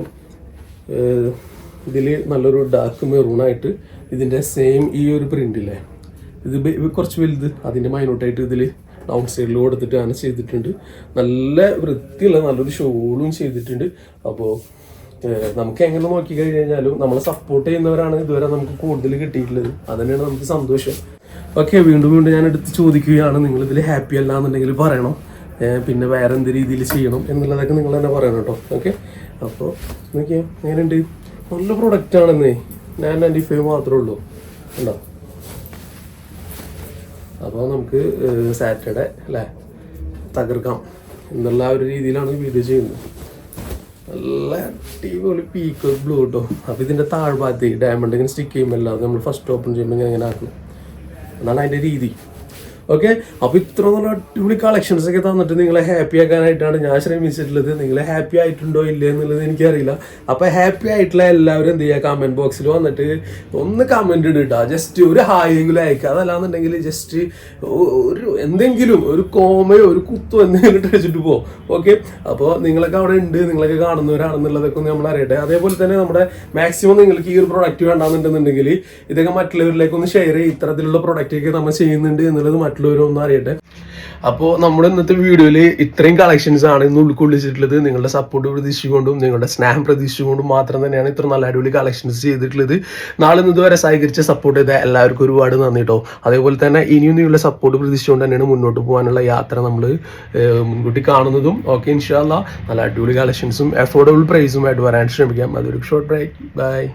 ഇതിൽ നല്ലൊരു ഡാർക്ക് മെറൂണായിട്ട് ഇതിന്റെ സെയിം ഈ ഒരു പ്രിന്റില്ലേ ഇത് കുറച്ച് വലുത്. അതിന്റെ മൈനോട്ടായിട്ട് ഇതിൽ ഡൗൺ സൈഡിൽ കൊടുത്തിട്ട് അങ്ങനെ ചെയ്തിട്ടുണ്ട്. നല്ല വൃത്തിയുള്ള നല്ലൊരു ഷോളും ചെയ്തിട്ടുണ്ട്. അപ്പോൾ നമുക്ക് എങ്ങനെ നോക്കി കഴിഞ്ഞാലും നമ്മളെ സപ്പോർട്ട് ചെയ്യുന്നവരാണ് ഇതുവരെ നമുക്ക് കൂടുതൽ കിട്ടിയിട്ടുള്ളത്. അതന്നെയാണ് നമുക്ക് സന്തോഷം. ഓക്കെ വീണ്ടും വീണ്ടും ഞാൻ എടുത്ത് ചോദിക്കുകയാണ്. നിങ്ങൾ ഇതിൽ ഹാപ്പി അല്ല എന്നുണ്ടെങ്കിൽ പറയണം. പിന്നെ വേറെ എന്ത് രീതിയിൽ ചെയ്യണം എന്നുള്ളതൊക്കെ നിങ്ങൾ തന്നെ പറയണം കേട്ടോ. ഓക്കെ? അപ്പോൾ നോക്കിയാൽ എങ്ങനെയുണ്ട്? നല്ല പ്രൊഡക്റ്റ് ആണെന്നേ. നയൻ നയന്റി ഫൈവ് മാത്രമേ ഉള്ളൂ. ഉണ്ടോ അപ്പോൾ നമുക്ക് സാറ്റർഡേ അല്ലേ? തകർക്കാം. എന്നുള്ള ഒരു രീതിയിലാണ് വീഡിയോ ചെയ്യുന്നത്. നല്ല അടിപൊളി പീക്ക് ബ്ലൂ കേട്ടോ അപ്പോൾ ഇതിന്റെ താഴ്ഭാഗത്ത് ഡയമണ്ട് ഇങ്ങനെ സ്റ്റിക്ക് ചെയ്യുമ്പോൾ അല്ലാതെ നമ്മൾ ഫസ്റ്റ് ഓപ്പൺ ചെയ്യുമ്പോൾ ഇങ്ങനെ ഇങ്ങനെ ആക്കണം. എന്നാണ് അതിന്റെ രീതി. ഓക്കെ അപ്പോൾ ഇത്ര നല്ല അടിപൊളി കളക്ഷൻസ് ഒക്കെ തന്നിട്ട് നിങ്ങളെ ഹാപ്പി ആക്കാനായിട്ടാണ് ഞാൻ ശ്രമിച്ചിട്ടുള്ളത് നിങ്ങൾ ഹാപ്പി ആയിട്ടുണ്ടോ ഇല്ലേ എന്നുള്ളത് എനിക്കറിയില്ല. അപ്പോൾ ഹാപ്പി ആയിട്ടുള്ള എല്ലാവരും എന്ത് ചെയ്യുക? കമന്റ് ബോക്സിൽ വന്നിട്ട് ഒന്ന് കമന്റ് ഇടുക ജസ്റ്റ് ഒരു ഹായ് എങ്കിലും അയക്കുക അതല്ലാന്നുണ്ടെങ്കിൽ ജസ്റ്റ് ഒരു എന്തെങ്കിലും ഒരു കോമയോ ഒരു കുത്തോ എന്തെങ്കിലും ഇട്ട് വെച്ചിട്ട് പോകും ഓക്കെ അപ്പോൾ നിങ്ങളൊക്കെ അവിടെ ഉണ്ട്. നിങ്ങളൊക്കെ കാണുന്നവരാണെന്നുള്ളതൊക്കെ ഒന്ന് നമ്മൾ അറിയട്ടെ. അതേപോലെ തന്നെ നമ്മുടെ മാക്സിമം നിങ്ങൾക്ക് ഈ ഒരു പ്രൊഡക്റ്റ് വേണ്ടാന്നുണ്ടെന്നുണ്ടെങ്കിൽ ഇതൊക്കെ മറ്റുള്ളവരിലേക്ക് ഒന്ന് ഷെയർ ചെയ്യും. ഇത്തരത്തിലുള്ള പ്രൊഡക്റ്റ് ഒക്കെ നമ്മൾ ചെയ്യുന്നുണ്ട് എന്നുള്ളത് മറ്റുള്ളവർ എന്ന് അറിയട്ടെ അപ്പോൾ നമ്മുടെ ഇന്നത്തെ വീഡിയോയിൽ ഇത്രയും കളക്ഷൻസ് ആണ് ഇന്ന് ഉൾക്കൊള്ളിച്ചിട്ടുള്ളത് നിങ്ങളുടെ സപ്പോർട്ട് പ്രതീക്ഷിച്ചുകൊണ്ടും നിങ്ങളുടെ സ്നേഹം പ്രതീക്ഷിച്ചുകൊണ്ടും മാത്രം തന്നെയാണ് ഇത്ര നല്ല അടിപൊളി കളക്ഷൻസ് ചെയ്തിട്ടുള്ളത്. നാളെ നിന്ന് ഇതുവരെ സഹകരിച്ച് സപ്പോർട്ട് ചെയ്ത എല്ലാവർക്കും ഒരുപാട് നന്ദി കേട്ടോ അതേപോലെ തന്നെ ഇനിയും നിങ്ങളുടെ സപ്പോർട്ട് പ്രതീക്ഷിച്ചുകൊണ്ട് തന്നെയാണ് മുന്നോട്ട് പോകാനുള്ള യാത്ര നമ്മൾ മുൻകൂട്ടി കാണുന്നതും. ഓക്കെ ഇൻഷാല്ല നല്ല അടിപൊളി കളക്ഷൻസും അഫോർഡബിൾ പ്രൈസുമായിട്ട് വരാൻ ശ്രമിക്കാം. അതൊരു ഷോർട്ട് ബ്രേക്ക് ബൈ